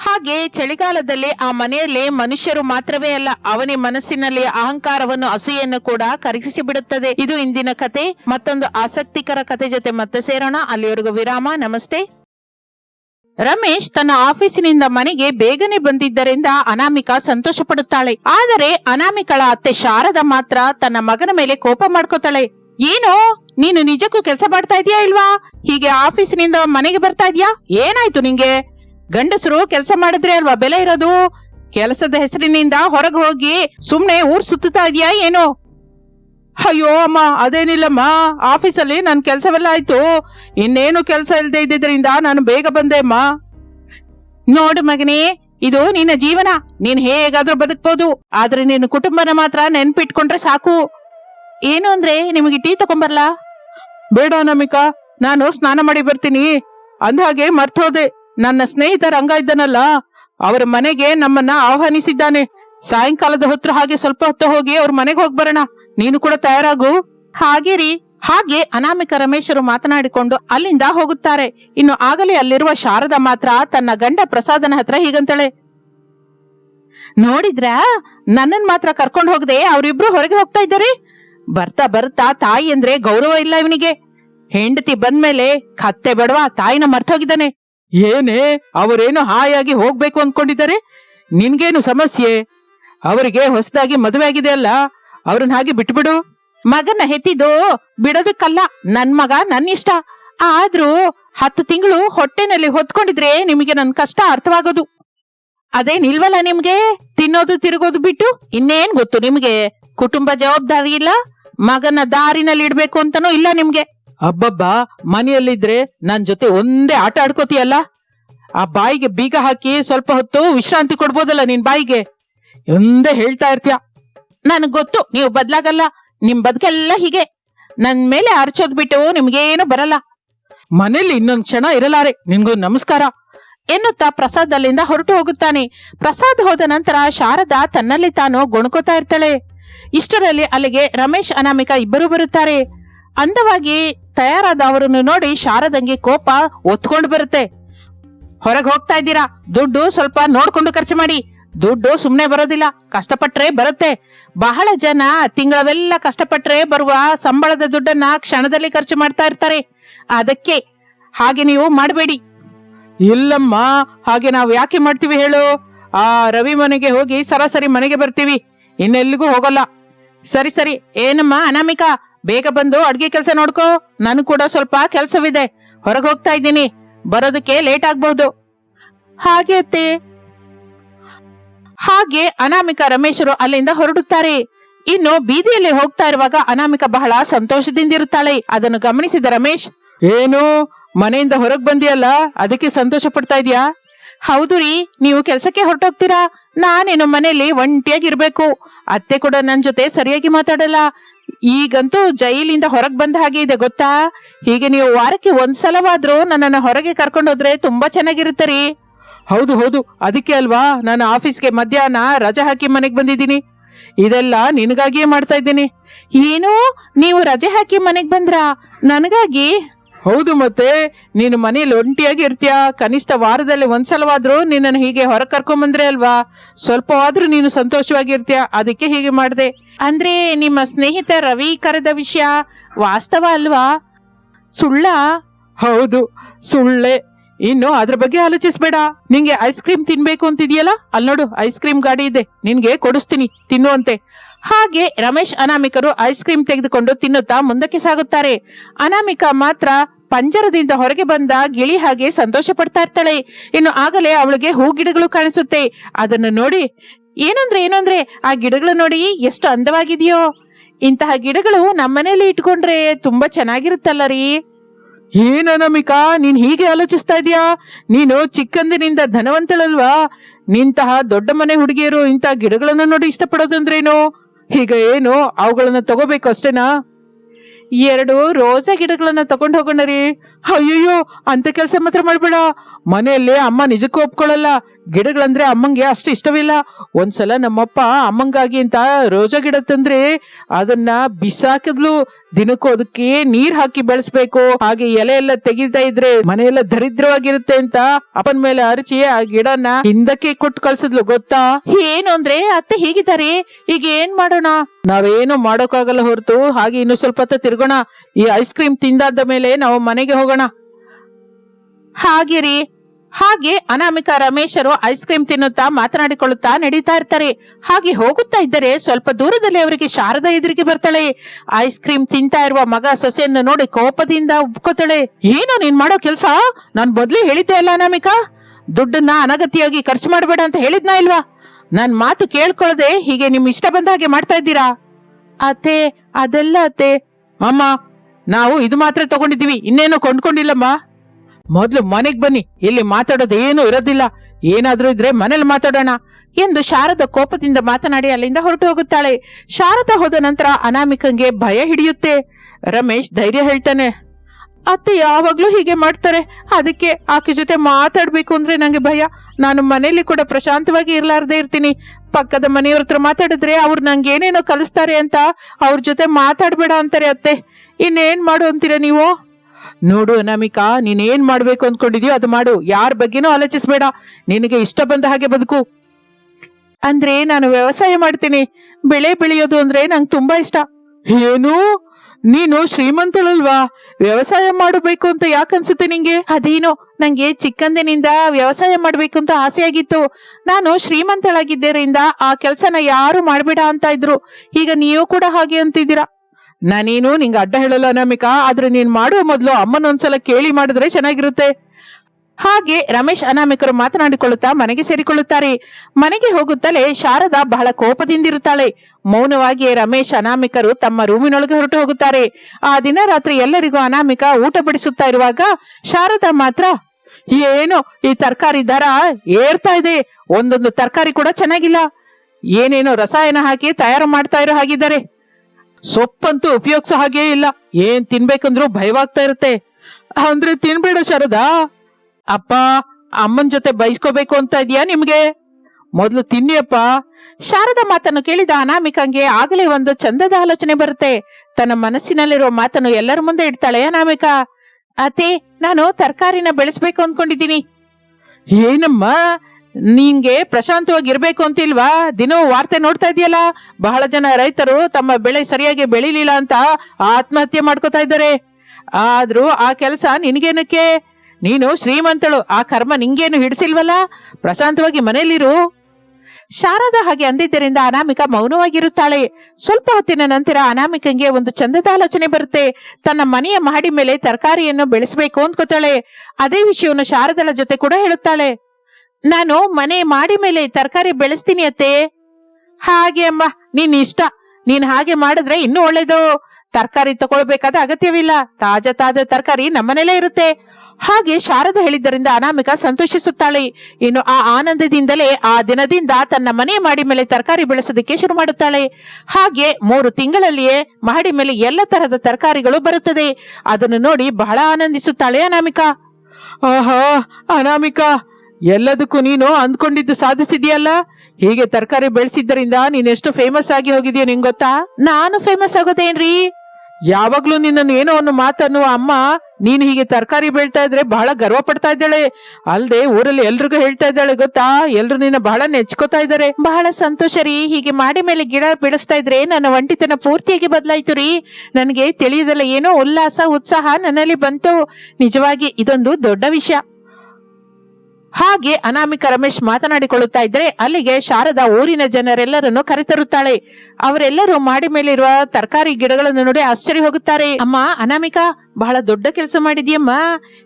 ಹಾಗೆ ಚಳಿಗಾಲದಲ್ಲಿ ಆ ಮನೆಯಲ್ಲಿ ಮನುಷ್ಯರು ಮಾತ್ರವೇ ಅಲ್ಲ, ಅವನ ಮನಸ್ಸಿನಲ್ಲಿ ಅಹಂಕಾರವನ್ನು ಅಸೂಯನ್ನು ಕೂಡ ಕರಗಿಸಿ ಬಿಡುತ್ತದೆ. ಇದು ಇಂದಿನ ಕತೆ. ಮತ್ತೊಂದು ಆಸಕ್ತಿಕರ ಕತೆ ಜೊತೆ ಮತ್ತೆ ಸೇರೋಣ. ಅಲ್ಲಿವರೆಗೂ ವಿರಾಮ. ನಮಸ್ತೆ. ರಮೇಶ್ ತನ್ನ ಆಫೀಸಿನಿಂದ ಮನೆಗೆ ಬೇಗನೆ ಬಂದಿದ್ದರಿಂದ ಅನಾಮಿಕಾ ಸಂತೋಷ ಪಡುತ್ತಾಳೆ ಆದರೆ ಅನಾಮಿಕಳ ಅತ್ತೆ ಶಾರದ ಮಾತ್ರ ತನ್ನ ಮಗನ ಮೇಲೆ ಕೋಪ ಮಾಡ್ಕೋತಾಳೆ. ಏನು? ನೀನು ನಿಜಕ್ಕೂ ಕೆಲಸ ಮಾಡ್ತಾ ಇದೀಯಾ ಇಲ್ವಾ? ಹೀಗೆ ಆಫೀಸಿನಿಂದ ಮನೆಗೆ ಬರ್ತಾ ಇದೀಯಾ? ಏನಾಯ್ತು ನಿಂಗೆ? ಗಂಡಸರು ಕೆಲಸ ಮಾಡಿದ್ರೆ ಅಲ್ವಾ ಬೆಲೆ ಇರೋದು? ಕೆಲಸದ ಹೆಸರಿನಿಂದ ಹೊರಗೆ ಹೋಗಿ ಸುಮ್ನೆ ಊರ್ ಸುತ್ತಾ ಇದೀಯಾ ಏನು? ಅಯ್ಯೋ ಅಮ್ಮ, ಅದೇನಿಲ್ಲಮ್ಮ. ಆಫೀಸಲ್ಲಿ ನನ್ನ ಕೆಲಸವೆಲ್ಲ ಆಯ್ತು. ಇನ್ನೇನು ಕೆಲಸ ಇಲ್ಲದೆ ಇದ್ದಿದ್ರಿಂದ ನಾನು ಬೇಗ ಬಂದೆ ಅಮ್ಮ. ನೋಡು ಮಗನೇ, ಇದು ನಿನ್ನ ಜೀವನ. ನೀನ್ ಹೇಗಾದ್ರೂ ಬದುಕ್ಬೋದು. ಆದ್ರೆ ನಿನ್ನ ಕುಟುಂಬನ ಮಾತ್ರ ನೆನ್ಪಿಟ್ಕೊಂಡ್ರೆ ಸಾಕು. ಏನು ಅಂದ್ರೆ ನಿಮಗೆ ಟೀ ತಗೊಂಬರ್ಲಾ? ಬೇಡ ನಮಿಕಾ ನಾನು ಸ್ನಾನ ಮಾಡಿ ಬರ್ತೀನಿ. ಅಂದ್ಹಾಗೆ ಮರ್ತೋದೆ. ನನ್ನ ಸ್ನೇಹಿತ ರಂಗ ಇದ್ದನಲ್ಲ ಅವರ ಮನೆಗೆ ನಮ್ಮನ್ನ ಆಹ್ವಾನಿಸಿದ್ದಾನೆ. ಸಾಯಂಕಾಲದ ಹೊತ್ತು ಹಾಗೆ ಸ್ವಲ್ಪ ಹೊತ್ತು ಹೋಗಿ ಅವ್ರ ಮನೆಗೆ ಹೋಗಿ ಬರೋಣ. ನೀನು ಕೂಡ ತಯಾರಾಗು. ಹಾಗೆ ರೀ. ಹಾಗೆ ಅನಾಮಿಕ ರಮೇಶರು ಮಾತನಾಡಿಕೊಂಡು ಅಲ್ಲಿಂದ ಹೋಗುತ್ತಾರೆ. ಇನ್ನು ಆಗಲೇ ಅಲ್ಲಿರುವ ಶಾರದ ಮಾತ್ರ ತನ್ನ ಗಂಡ ಪ್ರಸಾದನ ಹತ್ರ ಹೀಗಂತಾಳೆ. ನೋಡಿದ್ರಾ? ನನ್ನನ್ ಮಾತ್ರ ಕರ್ಕೊಂಡು ಹೋಗದೆ ಅವರಿಬ್ರು ಹೊರಗೆ ಹೋಗ್ತಾ ಇದ್ದಾರೆ? ಬರ್ತಾ ಬರ್ತಾ ತಾಯಿ ಅಂದ್ರೆ ಗೌರವ ಇಲ್ಲ ಇವನಿಗೆ. ಹೆಂಡತಿ ಬಂದ್ಮೇಲೆ ಕತ್ತೆ ಬಡವ ತಾಯಿನ ಮರ್ತೋಗಿದ್ದಾನೆ. ಏನೇ, ಅವರೇನು ಹಾಯಾಗಿ ಹೋಗ್ಬೇಕು ಅನ್ಕೊಂಡಿದ್ದಾರೆ? ನಿನ್ಗೇನು ಸಮಸ್ಯೆ? ಅವರಿಗೆ ಹೊಸದಾಗಿ ಮದುವೆ ಆಗಿದೆ ಅಲ್ಲ, ಅವ್ರನ್ನ ಹಾಗೆ ಬಿಟ್ಬಿಡು. ಮಗನ ಹೆತ್ತಿದ್ದು ಬಿಡೋದಕ್ಕಲ್ಲ, ನನ್ ಮಗ ನನ್ನ ಇಷ್ಟ. ಆದ್ರೂ ಹತ್ತು ತಿಂಗಳು ಹೊಟ್ಟೆನಲ್ಲಿ ಹೊತ್ಕೊಂಡಿದ್ರೆ ನಿಮಗೆ ನನ್ ಕಷ್ಟ ಅರ್ಥವಾಗೋದು. ಅದೇನಿಲ್ವಲ್ಲ ನಿಮ್ಗೆ? ತಿನ್ನೋದು, ತಿರುಗೋದು ಬಿಟ್ಟು ಇನ್ನೇನ್ ಗೊತ್ತು ನಿಮ್ಗೆ? ಕುಟುಂಬ ಜವಾಬ್ದಾರಿ ಇಲ್ಲ? ಮಗನ ದಾರಿನಲ್ಲಿ ಇಡ್ಬೇಕು ಅಂತನೂ ಇಲ್ಲ ನಿಮ್ಗೆ? ಅಬ್ಬಬ್ಬಾ ಮನೆಯಲ್ಲಿದ್ರೆ ನನ್ ಜೊತೆ ಒಂದೇ ಆಟ ಆಡ್ಕೋತೀಯಲ್ಲ? ಆ ಬಾಯಿಗೆ ಬೀಗ ಹಾಕಿ ಸ್ವಲ್ಪ ಹೊತ್ತು ವಿಶ್ರಾಂತಿ ಕೊಡ್ಬೋದಲ್ಲ ನಿನ್ ಬಾಯಿಗೆ? ಒಂದೇ ಹೇಳ್ತಾ ಇರ್ತೀಯ. ನನಗ್ ಗೊತ್ತು ನೀವು ಬದ್ಲಾಗಲ್ಲ. ನಿಮ್ ಬದುಕೆಲ್ಲ ಹೀಗೆ. ನನ್ ಮೇಲೆ ಅರ್ಚೋದ್ ಬಿಟ್ಟು ನಿಮ್ಗೇನು ಬರಲ್ಲ. ಮನೇಲಿ ಇನ್ನೊಂದ್ ಕ್ಷಣ ಇರಲಾರೆ ನಿನ್ಗೂ ನಮಸ್ಕಾರ. ಎನ್ನುತ್ತಾ ಪ್ರಸಾದ್ ಅಲ್ಲಿಂದ ಹೊರಟು ಹೋಗುತ್ತಾನೆ. ಪ್ರಸಾದ್ ಹೋದ ನಂತರ ಶಾರದಾ ತನ್ನಲ್ಲಿ ತಾನು ಗೊಣಕೋತಾ ಇರ್ತಾಳೆ. ಇಷ್ಟರಲ್ಲಿ ಅಲ್ಲಿಗೆ ರಮೇಶ್, ಅನಾಮಿಕ ಇಬ್ಬರು ಬರುತ್ತಾರೆ. ಅಂದವಾಗಿ ತಯಾರಾದ ಅವರನ್ನು ನೋಡಿ ಶಾರದಂಗೆ ಕೋಪ ಒತ್ಕೊಂಡು ಬರುತ್ತೆ. ಹೊರಗೆ ಹೋಗ್ತಾ ಇದ್ದೀರಾ? ದುಡ್ಡು ಸ್ವಲ್ಪ ನೋಡ್ಕೊಂಡು ಖರ್ಚು ಮಾಡಿ. ದುಡ್ಡು ಸುಮ್ಮನೆ ಬರೋದಿಲ್ಲ, ಕಷ್ಟಪಟ್ರೆ ಬರುತ್ತೆ. ಬಹಳ ಜನ ತಿಂಗಳವೆಲ್ಲ ಕಷ್ಟಪಟ್ರೆ ಬರುವ ಸಂಬಳದ ದುಡ್ಡನ್ನ ಕ್ಷಣದಲ್ಲಿ ಖರ್ಚು ಮಾಡ್ತಾ ಇರ್ತಾರೆ. ಅದಕ್ಕೆ ಹಾಗೆ ನೀವು ಮಾಡಬೇಡಿ. ಇಲ್ಲಮ್ಮ, ಹಾಗೆ ನಾವು ಯಾಕೆ ಮಾಡ್ತೀವಿ ಹೇಳು? ಆ ರವಿ ಮನೆಗೆ ಹೋಗಿ ಸರಾಸರಿ ಮನೆಗೆ ಬರ್ತೀವಿ. ಇನ್ನೆಲ್ಲಿಗೂ ಹೋಗಲ್ಲ. ಸರಿ ಸರಿ. ಏನಮ್ಮ ಅನಾಮಿಕಾ? ಬೇಗ ಬಂದು ಅಡ್ಗೆ ಕೆಲಸ ನೋಡ್ಕೋ. ನನ್ ಕೂಡ ಸ್ವಲ್ಪ ಕೆಲಸವಿದೆ. ಹೊರಗೆ ಹೋಗ್ತಾ ಇದ್ದೀನಿ. ಬರೋದಕ್ಕೆ ಲೇಟ್ ಆಗ್ಬಹುದು. ಹಾಗೆ ಅತ್ತೆ. ಹಾಗೆ ಅನಾಮಿಕಾ, ರಮೇಶರು ಅಲ್ಲಿಂದ ಹೊರಡುತ್ತಾರೆ. ಇನ್ನು ಬೀದಿಯಲ್ಲಿ ಹೋಗ್ತಾ ಇರುವಾಗ ಅನಾಮಿಕ ಬಹಳ ಸಂತೋಷದಿಂದ ಇರುತ್ತಾಳೆ ಅದನ್ನು ಗಮನಿಸಿದ ರಮೇಶ್, ಏನು? ಮನೆಯಿಂದ ಹೊರಗೆ ಬಂದಿಯಲ್ಲ? ಅದಕ್ಕೆ ಸಂತೋಷ ಪಡ್ತಾ ಇದೀಯಾ? ಹೌದು ರೀ, ನೀವು ಕೆಲಸಕ್ಕೆ ಹೊರಟೋಗ್ತೀರಾ? ನಾನೇನು ಮನೇಲಿ ಒಂಟಿಯಾಗಿರ್ಬೇಕು. ಅತ್ತೆ ಕೂಡ ನನ್ನ ಜೊತೆ ಸರಿಯಾಗಿ ಮಾತಾಡಲ್ಲ. ಈಗಂತೂ ಜೈಲಿಂದ ಹೊರಗೆ ಬಂದ ಹಾಗೆ ಇದೆ, ಗೊತ್ತಾ? ಹೀಗೆ ನೀವು ವಾರಕ್ಕೆ ಒಂದ್ಸಲವಾದ್ರೂ ನನ್ನನ್ನು ಹೊರಗೆ ಕರ್ಕೊಂಡೋದ್ರೆ ತುಂಬಾ ಚೆನ್ನಾಗಿರುತ್ತೆ ರೀ. ಹೌದು ಹೌದು. ಅದಕ್ಕೆ ಅಲ್ವಾ? ನಾನು ಆಫೀಸ್ಗೆ ಮಧ್ಯಾಹ್ನ ರಜೆ ಹಾಕಿ ಮನೆಗೆ ಬಂದಿದ್ದೀನಿ. ಇದೆಲ್ಲ ನಿನಗಾಗಿಯೇ ಮಾಡ್ತಾ ಇದ್ದೀನಿ. ಏನು ನೀವು ರಜೆ ಹಾಕಿ ಮನೆಗೆ ಬಂದ್ರಾ? ನನಗಾಗಿ ಹೌದು ಮತ್ತೆ, ನೀನು ಮನೇಲಿ ಒಂಟಿಯಾಗಿ ಇರ್ತೀಯಾ? ಕನಿಷ್ಠ ವಾರದಲ್ಲಿ ಒಂದ್ಸಲವಾದ್ರೂ ನಿನ್ನನ್ನು ಹೀಗೆ ಹೊರ ಕರ್ಕೊಂಬಂದ್ರೆ ಅಲ್ವಾ? ಸ್ವಲ್ಪವಾದ್ರೂ ನೀನು ಸಂತೋಷವಾಗಿ ಇರ್ತೀಯ? ಅದಕ್ಕೆ ಹೀಗೆ ಮಾಡಿದೆ. ಅಂದ್ರೆ ನಿಮ್ಮ ಸ್ನೇಹಿತ ರವಿ ಕರೆದ ವಿಷಯ ವಾಸ್ತವ ಅಲ್ವಾ? ಸುಳ್ಳ? ಹೌದು, ಸುಳ್ಳೆ. ಇನ್ನು ಅದ್ರ ಬಗ್ಗೆ ಆಲೋಚಿಸ್ಬೇಡ. ನಿಂಗೆ ಐಸ್ ಕ್ರೀಮ್ ತಿನ್ಬೇಕು ಅಂತಿದ್ಯಲ್ಲ? ಅಲ್ಲಿ ನೋಡು ಐಸ್ ಕ್ರೀಮ್ ಗಾಡಿ ಇದೆ. ನಿನ್ಗೆ ಕೊಡಿಸ್ತೀನಿ ತಿನ್ನುವಂತೆ ಹಾಗೆ ರಮೇಶ್ ಅನಾಮಿಕರು ಐಸ್ ಕ್ರೀಮ್ ತೆಗೆದುಕೊಂಡು ತಿನ್ನುತ್ತಾ ಮುಂದಕ್ಕೆ ಸಾಗುತ್ತಾರೆ. ಅನಾಮಿಕ ಮಾತ್ರ ಪಂಜರದಿಂದ ಹೊರಗೆ ಬಂದ ಗಿಳಿ ಹಾಗೆ ಸಂತೋಷ ಪಡ್ತಾ ಇರ್ತಾಳೆ. ಇನ್ನು ಆಗಲೇ ಅವಳಿಗೆ ಹೂ ಗಿಡಗಳು ಕಾಣಿಸುತ್ತೆ. ಅದನ್ನು ನೋಡಿ, ಏನಂದ್ರೆ ಏನಂದ್ರೆ, ಆ ಗಿಡಗಳು ನೋಡಿ ಎಷ್ಟು ಅಂದವಾಗಿದೆಯೋ. ಇಂತಹ ಗಿಡಗಳು ನಮ್ಮನೇಲಿ ಇಟ್ಕೊಂಡ್ರೆ ತುಂಬಾ ಚೆನ್ನಾಗಿರುತ್ತಲ್ಲ ರೀ. ಏನನಮಿಕಾ ನೀನ್ ಹೀಗೆ ಆಲೋಚಿಸ್ತಾ ಇದೀಯಾ? ನೀನು ಚಿಕ್ಕಂದಿನಿಂದ ಧನವಂತಳಲ್ವಾ? ನಿಂತಹ ದೊಡ್ಡ ಮನೆ ಹುಡುಗಿಯರು ಇಂತಹ ಗಿಡಗಳನ್ನು ನೋಡಿ ಇಷ್ಟಪಡೋದಂದ್ರೇನು? ಈಗ ಏನು? ಅವುಗಳನ್ನ ತಗೋಬೇಕು ಅಷ್ಟೇನಾ? ಎರಡು ರೋಸಾ ಗಿಡಗಳನ್ನ ತಗೊಂಡು ಹೋಗೋಣ ರೀ ಅಯ್ಯಯ್ಯೋ ಅಂತ ಕೆಲಸ ಮಾತ್ರ ಮಾಡ್ಬೇಡ. ಮನೆಯಲ್ಲಿ ಅಮ್ಮ ನಿಜಕ್ಕೂ ಒಪ್ಕೊಳ್ಳಲ್ಲ. ಗಿಡಗಳಂದ್ರೆ ಅಮ್ಮಂಗೆ ಅಷ್ಟು ಇಷ್ಟವಿಲ್ಲ. ಒಂದ್ಸಲ ನಮ್ಮಪ್ಪ ಅಮ್ಮಂಗಾಗಿ ಅಂತ ರೋಜಾ ಗಿಡ ತಂದ್ರೆ ಅದನ್ನ ಬಿಸಾಕಿದ್ಲು. ದಿನಕ್ಕೂ ಅದಕ್ಕೆ ನೀರ್ ಹಾಕಿ ಬೆಳೆಸ್ಬೇಕು. ಹಾಗೆ ಎಲೆ ಎಲ್ಲ ತೆಗಿತಾ ಇದ್ರೆ ಮನೆಯೆಲ್ಲ ದರಿದ್ರವಾಗಿರುತ್ತೆ ಅಂತ ಅಪ್ಪನ ಮೇಲೆ ಅರಿಚಿ ಆ ಗಿಡನ ಹಿಂದಕ್ಕೆ ಕೊಟ್ಟು ಕಳ್ಸಿದ್ಲು ಗೊತ್ತಾ? ಏನು ಅಂದ್ರೆ ಅತ್ತೆ ಹೇಗಿದ್ದಾರೆ? ಈಗ ಏನ್ ಮಾಡೋಣ? ನಾವೇನು ಮಾಡೋಕ್ಕಾಗಲ್ಲ ಹೊರತು. ಹಾಗೆ ಇನ್ನು ಸ್ವಲ್ಪ ಹೊತ್ತು ತಿರ್ಗೋಣ. ಈ ಐಸ್ ಕ್ರೀಮ್ ತಿಂದಾದ ಮೇಲೆ ನಾವು ಮನೆಗೆ ಹೋಗೋಣ. ಹಾಗೆ ರೀ. ಹಾಗೆ ಅನಾಮಿಕ ರಮೇಶರು ಐಸ್ ಕ್ರೀಮ್ ತಿನ್ನುತ್ತಾ ಮಾತನಾಡಿಕೊಳ್ಳುತ್ತಾ ನಡೀತಾ ಇರ್ತಾರೆ. ಹಾಗೆ ಹೋಗುತ್ತಾ ಇದ್ದರೆ ಸ್ವಲ್ಪ ದೂರದಲ್ಲಿ ಅವರಿಗೆ ಶಾರದಾ ಎದುರಿಗೆ ಬರ್ತಾಳೆ. ಐಸ್ ಕ್ರೀಮ್ ತಿಂತಾ ಇರುವ ಮಗ ಸೊಸೆಯನ್ನು ನೋಡಿ ಕೋಪದಿಂದ ಉಬ್ಕೋತಾಳೆ. ಏನು, ನೀನ್ ಮಾಡೋ ಕೆಲಸ? ನಾನು ಬದ್ಲಿ ಹೇಳಿದ್ದೆ ಅಲ್ಲ ಅನಾಮಿಕಾ? ದುಡ್ಡನ್ನ ಅನಗತ್ಯವಾಗಿ ಖರ್ಚು ಮಾಡಬೇಡ ಅಂತ ಹೇಳಿದ್ನಾ ಇಲ್ವಾ? ನನ್ ಮಾತು ಕೇಳ್ಕೊಳ್ಳದೆ ಹೀಗೆ ನಿಮ್ ಇಷ್ಟ ಬಂದ ಹಾಗೆ ಮಾಡ್ತಾ ಇದ್ದೀರಾ? ಅತ್ತೆ, ಅದೆಲ್ಲ ಅತ್ತೆ. ಅಮ್ಮ, ನಾವು ಇದು ಮಾತ್ರ ತಗೊಂಡಿದ್ದೀವಿ. ಇನ್ನೇನು ಕೊಂಡ್ಕೊಂಡಿಲ್ಲಮ್ಮ. ಮೊದ್ಲು ಮನೆಗ್ ಬನ್ನಿ. ಇಲ್ಲಿ ಮಾತಾಡೋದು ಏನು ಇರೋದಿಲ್ಲ. ಏನಾದ್ರೂ ಇದ್ರೆ ಮನೇಲಿ ಮಾತಾಡೋಣ. ಎಂದು ಶಾರದ ಕೋಪದಿಂದ ಮಾತನಾಡಿ ಅಲ್ಲಿಂದ ಹೊರಟು ಹೋಗುತ್ತಾಳೆ. ಶಾರದ ಹೋದ ನಂತರ ಅನಾಮಿಕಂಗೆ ಭಯ ಹಿಡಿಯುತ್ತೆ. ರಮೇಶ್ ಧೈರ್ಯ ಹೇಳ್ತಾನೆ, ಅತ್ತೆ ಯಾವಾಗ್ಲೂ ಹೀಗೆ ಮಾಡ್ತಾರೆ. ಅದಕ್ಕೆ ಆಕೆ ಜೊತೆ ಮಾತಾಡ್ಬೇಕು ಅಂದ್ರೆ ನಂಗೆ ಭಯ. ನಾನು ಮನೇಲಿ ಕೂಡ ಪ್ರಶಾಂತವಾಗಿ ಇರ್ಲಾರ್ದೆ ಇರ್ತೀನಿ. ಪಕ್ಕದ ಮನೆಯವ್ರ ಹತ್ರ ಮಾತಾಡಿದ್ರೆ ಅವ್ರು ನಂಗೆ ಏನೇನೋ ಕಲಿಸ್ತಾರೆ ಅಂತ ಅವ್ರ ಜೊತೆ ಮಾತಾಡ್ಬೇಡ ಅಂತಾರೆ ಅತ್ತೆ. ಇನ್ನೇನ್ ಮಾಡು ಅಂತೀರ ನೀವು? ನೋಡು ಅನಾಮಿಕಾ ನೀನ್ ಏನ್ ಮಾಡ್ಬೇಕು ಅಂದ್ಕೊಂಡಿದ್ಯೋ ಅದು ಮಾಡು. ಯಾರ ಬಗ್ಗೆನೂ ಆಲೋಚಿಸ್ಬೇಡ. ನಿನಗೆ ಇಷ್ಟ ಬಂದ ಹಾಗೆ ಬದುಕು. ಅಂದ್ರೆ ನಾನು ವ್ಯವಸಾಯ ಮಾಡ್ತೀನಿ. ಬೆಳೆ ಬೆಳೆಯೋದು ಅಂದ್ರೆ ನಂಗೆ ತುಂಬಾ ಇಷ್ಟ. ಏನು? ನೀನು ಶ್ರೀಮಂತಳಲ್ವಾ? ವ್ಯವಸಾಯ ಮಾಡಬೇಕು ಅಂತ ಯಾಕೆ ಅನ್ಸುತ್ತೆ ನಿಂಗೆ? ಅದೇನೋ, ನಂಗೆ ಚಿಕ್ಕಂದಿನಿಂದ ವ್ಯವಸಾಯ ಮಾಡ್ಬೇಕು ಅಂತ ಆಸೆ ಆಗಿತ್ತು ನಾನು ಶ್ರೀಮಂತಳಾಗಿದ್ದರಿಂದ ಆ ಕೆಲ್ಸನ ಯಾರು ಮಾಡ್ಬೇಡ ಅಂತ ಇದ್ರು. ಈಗ ನೀವು ಕೂಡ ಹಾಗೆ ಅಂತಿದ್ದೀರಾ? ನಾನೇನು ನಿಂಗೆ ಅಡ್ಡ ಹೇಳಲ್ಲ ಅನಾಮಿಕಾ, ಆದ್ರೆ ನೀನ್ ಮಾಡುವ ಮೊದಲು ಅಮ್ಮನ ಒಂದ್ಸಲ ಕೇಳಿ ಮಾಡಿದ್ರೆ ಚೆನ್ನಾಗಿರುತ್ತೆ. ಹಾಗೆ ರಮೇಶ್ ಅನಾಮಿಕರು ಮಾತನಾಡಿಕೊಳ್ಳುತ್ತಾ ಮನೆಗೆ ಸೇರಿಕೊಳ್ಳುತ್ತಾರೆ. ಮನೆಗೆ ಹೋಗುತ್ತಲೇ ಶಾರದಾ ಬಹಳ ಕೋಪದಿಂದಿರುತ್ತಾಳೆ. ಮೌನವಾಗಿ ರಮೇಶ್ ಅನಾಮಿಕರು ತಮ್ಮ ರೂಮಿನೊಳಗೆ ಹೊರಟು ಹೋಗುತ್ತಾರೆ. ಆ ದಿನ ರಾತ್ರಿ ಎಲ್ಲರಿಗೂ ಅನಾಮಿಕ ಊಟ ಬಡಿಸುತ್ತಾ ಇರುವಾಗ ಶಾರದಾ ಮಾತ್ರ, ಏನು ಈ ತರಕಾರಿ ದರ ಏರ್ತಾ ಇದೆ, ಒಂದೊಂದು ತರಕಾರಿ ಕೂಡ ಚೆನ್ನಾಗಿಲ್ಲ. ಏನೇನೋ ರಸಾಯನ ಹಾಕಿ ತಯಾರು ಮಾಡ್ತಾ ಇರೋ ಹಾಗಿದ್ದಾರೆ. ಸೊಪ್ಪಂತೂ ಉಪಯೋಗಿಸೋ ಹಾಗೇ ಇಲ್ಲ. ಏನ್ ತಿನ್ಬೇಕಂದ್ರೂ ಭಯವಾಗ್ತಾ ಇರುತ್ತೆ. ಅಂದ್ರೆ ತಿನ್ಬೇಡ ಶಾರದಾ. ಅಪ್ಪ, ಅಮ್ಮನ್ ಜೊತೆ ಬೈಸ್ಕೋಬೇಕು ಅಂತ ಇದೆಯಾ ನಿಮ್ಗೆ? ಮೊದಲು ತಿನ್ನಿಯಪ್ಪ. ಶಾರದ ಮಾತನ್ನು ಕೇಳಿದ ಅನಾಮಿಕಂಗೆ ಆಗಲೇ ಒಂದು ಚಂದದ ಆಲೋಚನೆ ಬರುತ್ತೆ. ತನ್ನ ಮನಸ್ಸಿನಲ್ಲಿರುವ ಮಾತನ್ನು ಎಲ್ಲರ ಮುಂದೆ ಇಡ್ತಾಳೆ ಅನಾಮಿಕ. ಅತ್ತೆ, ನಾನು ತರಕಾರಿನ ಬೆಳೆಸ್ಬೇಕು ಅನ್ಕೊಂಡಿದ್ದೀನಿ. ಏನಮ್ಮ? ನಿಂಗೆ ಪ್ರಶಾಂತವಾಗಿ ಇರ್ಬೇಕು ಅಂತಿಲ್ವಾ? ದಿನವೂ ವಾರ್ತೆ ನೋಡ್ತಾ ಇದೆಯಲ್ಲ ಬಹಳ ಜನ ರೈತರು ತಮ್ಮ ಬೆಳೆ ಸರಿಯಾಗಿ ಬೆಳಿಲಿಲ್ಲ ಅಂತ ಆತ್ಮಹತ್ಯೆ ಮಾಡ್ಕೋತಾ ಇದ್ದಾರೆ. ಆದ್ರೂ ಆ ಕೆಲಸ ನಿನಗೇನಕ್ಕೆ? ನೀನು ಶ್ರೀಮಂತಳು, ಆ ಕರ್ಮ ನಿಂಗೇನು ಹಿಡಿಸಿಲ್ವಲ್ಲ? ಪ್ರಶಾಂತವಾಗಿ ಮನೆಯಲ್ಲಿರು. ಶಾರದ ಹಾಗೆ ಅಂದಿದ್ದರಿಂದ ಅನಾಮಿಕ ಮೌನವಾಗಿರುತ್ತಾಳೆ. ಸ್ವಲ್ಪ ಹೊತ್ತಿನ ನಂತರ ಅನಾಮಿಕಂಗೆ ಒಂದು ಚಂದದ ಆಲೋಚನೆ ಬರುತ್ತೆ. ತನ್ನ ಮನೆಯ ಮಹಡಿ ಮೇಲೆ ತರಕಾರಿಯನ್ನು ಬೆಳೆಸಬೇಕು ಅಂದ್ಕೋತಾಳೆ. ಅದೇ ವಿಷಯವನ್ನು ಶಾರದಳ ಜೊತೆ ಕೂಡ ಹೇಳುತ್ತಾಳೆ. ನಾನು ಮನೆ ಮಾಡಿ ಮೇಲೆ ತರಕಾರಿ ಬೆಳೆಸ್ತೀನಿ ಅತ್ತೆ. ಹಾಗೆ ಅಮ್ಮ, ನೀನ್ ಇಷ್ಟ. ನೀನ್ ಹಾಗೆ ಮಾಡಿದ್ರೆ ಇನ್ನೂ ಒಳ್ಳೇದು. ತರಕಾರಿ ತಗೊಳ್ಬೇಕಾದ ಅಗತ್ಯವಿಲ್ಲ. ತಾಜಾ ತಾಜಾ ತರಕಾರಿ ನಮ್ಮನೇಲೇ ಇರುತ್ತೆ. ಹಾಗೆ ಶಾರದ ಹೇಳಿದ್ದರಿಂದ ಅನಾಮಿಕ ಸಂತೋಷಿಸುತ್ತಾಳೆ. ಇನ್ನು ಆ ಆನಂದದಿಂದಲೇ ಆ ದಿನದಿಂದ ತನ್ನ ಮನೆ ಮಾಡಿ ಮೇಲೆ ತರಕಾರಿ ಬೆಳೆಸೋದಕ್ಕೆ ಶುರು ಮಾಡುತ್ತಾಳೆ. ಹಾಗೆ ಮೂರು ತಿಂಗಳಲ್ಲಿಯೇ ಮಹಡಿ ಮೇಲೆ ಎಲ್ಲ ತರಹದ ತರಕಾರಿಗಳು ಬರುತ್ತದೆ. ಅದನ್ನು ನೋಡಿ ಬಹಳ ಆನಂದಿಸುತ್ತಾಳೆ ಅನಾಮಿಕ. ಆಹಾ, ಅನಾಮಿಕ. ಎಲ್ಲದಕ್ಕೂ ನೀನು ಅಂದ್ಕೊಂಡಿದ್ದು ಸಾಧಿಸಿದ್ಯಲ್ಲ ಹೀಗೆ ತರಕಾರಿ ಬೆಳೆಸಿದ್ದರಿಂದ ನೀನ್ ಎಷ್ಟು ಫೇಮಸ್ ಆಗಿ ಹೋಗಿದ್ಯಾ ನಿಂಗೆ ಗೊತ್ತಾ? ನಾನು ಫೇಮಸ್ ಆಗೋದೇನ್ರಿ? ಯಾವಾಗ್ಲೂ ನಿನ್ನನ್ನು ಏನೋ ಒಂದು ಮಾತನ್ನು ಅಮ್ಮ ನೀನು ಹೀಗೆ ತರಕಾರಿ ಬೆಳ್ತಾ ಇದ್ರೆ ಬಹಳ ಗರ್ವ ಪಡ್ತಾ ಇದ್ದಾಳೆ. ಅಲ್ದೆ ಊರಲ್ಲಿ ಎಲ್ರಿಗೂ ಹೇಳ್ತಾ ಇದ್ದಾಳೆ, ಗೊತ್ತಾ? ಎಲ್ರು ನಿನ್ನ ಬಹಳ ನೆಚ್ಕೋತಾ ಇದ್ದಾರೆ. ಬಹಳ ಸಂತೋಷ ರೀ, ಹೀಗೆ ಮಾಡಿ ಮೇಲೆ ಗಿಡ ಬೆಳೆಸ್ತಾ ಇದ್ರೆ ನನ್ನ ಒಂಟಿತನ ಪೂರ್ತಿಯಾಗಿ ಬದಲಾಯ್ತು ರೀ. ನನಗೆ ತಿಳಿಯದಲ್ಲ ಏನೋ ಉಲ್ಲಾಸ, ಉತ್ಸಾಹ ನನ್ನಲ್ಲಿ ಬಂತು. ನಿಜವಾಗಿ ಇದೊಂದು ದೊಡ್ಡ ವಿಷಯ. ಹಾಗೆ ಅನಾಮಿಕ ರಮೇಶ್ ಮಾತನಾಡಿಕೊಳ್ಳುತ್ತಾ ಇದ್ರೆ ಅಲ್ಲಿಗೆ ಶಾರದಾ ಊರಿನ ಜನರೆಲ್ಲರನ್ನು ಕರೆತರುತ್ತಾಳೆ. ಅವರೆಲ್ಲರೂ ಮಾಡಿ ಮೇಲಿರುವ ತರಕಾರಿ ಗಿಡಗಳನ್ನು ನೋಡಿ ಆಶ್ಚರ್ಯ ಹೋಗುತ್ತಾರೆ. ಅಮ್ಮ, ಅನಾಮಿಕ, ಬಹಳ ದೊಡ್ಡ ಕೆಲಸ ಮಾಡಿದ್ಯಮ್ಮ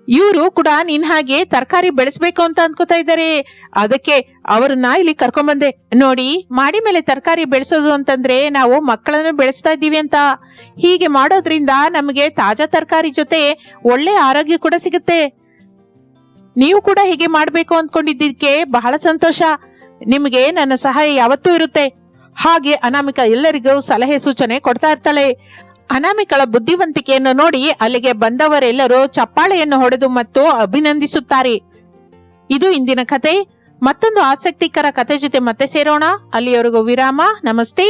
ಇವರು ಕೂಡ ನಿನ್ ಹಾಗೆ ತರಕಾರಿ ಬೆಳೆಸಬೇಕು ಅಂತ ಅನ್ಕೋತಾ ಇದ್ದಾರೆ. ಅದಕ್ಕೆ ಅವರನ್ನ ಇಲ್ಲಿ ಕರ್ಕೊಂಬಂದೆ. ನೋಡಿ, ಮಾಡಿ ಮೇಲೆ ತರಕಾರಿ ಬೆಳೆಸೋದು ಅಂತಂದ್ರೆ ನಾವು ಮಕ್ಕಳನ್ನು ಬೆಳೆಸ್ತಾ ಇದ್ದೀವಿ ಅಂತ. ಹೀಗೆ ಮಾಡೋದ್ರಿಂದ ನಮಗೆ ತಾಜಾ ತರಕಾರಿ ಜೊತೆ ಒಳ್ಳೆ ಆರೋಗ್ಯ ಕೂಡ ಸಿಗುತ್ತೆ. ನೀವು ಕೂಡ ಹೀಗೆ ಮಾಡಬೇಕು ಅಂದ್ಕೊಂಡಿದ್ದಕ್ಕೆ ಬಹಳ ಸಂತೋಷ. ನಿಮಗೆ ನನ್ನ ಸಹಾಯ ಯಾವತ್ತೂ ಇರುತ್ತೆ. ಹಾಗೆ ಅನಾಮಿಕ ಎಲ್ಲರಿಗೂ ಸಲಹೆ ಸೂಚನೆ ಕೊಡ್ತಾ ಇರ್ತಾಳೆ. ಅನಾಮಿಕಳ ಬುದ್ಧಿವಂತಿಕೆಯನ್ನು ನೋಡಿ ಅಲ್ಲಿಗೆ ಬಂದವರೆಲ್ಲರೂ ಚಪ್ಪಾಳೆಯನ್ನು ಹೊಡೆದು ಮತ್ತು ಅಭಿನಂದಿಸುತ್ತಾರೆ. ಇದು ಇಂದಿನ ಕತೆ. ಮತ್ತೊಂದು ಆಸಕ್ತಿಕರ ಕತೆ ಜೊತೆ ಮತ್ತೆ ಸೇರೋಣ. ಅಲ್ಲಿಯವರೆಗೂ ವಿರಾಮ. ನಮಸ್ತೆ.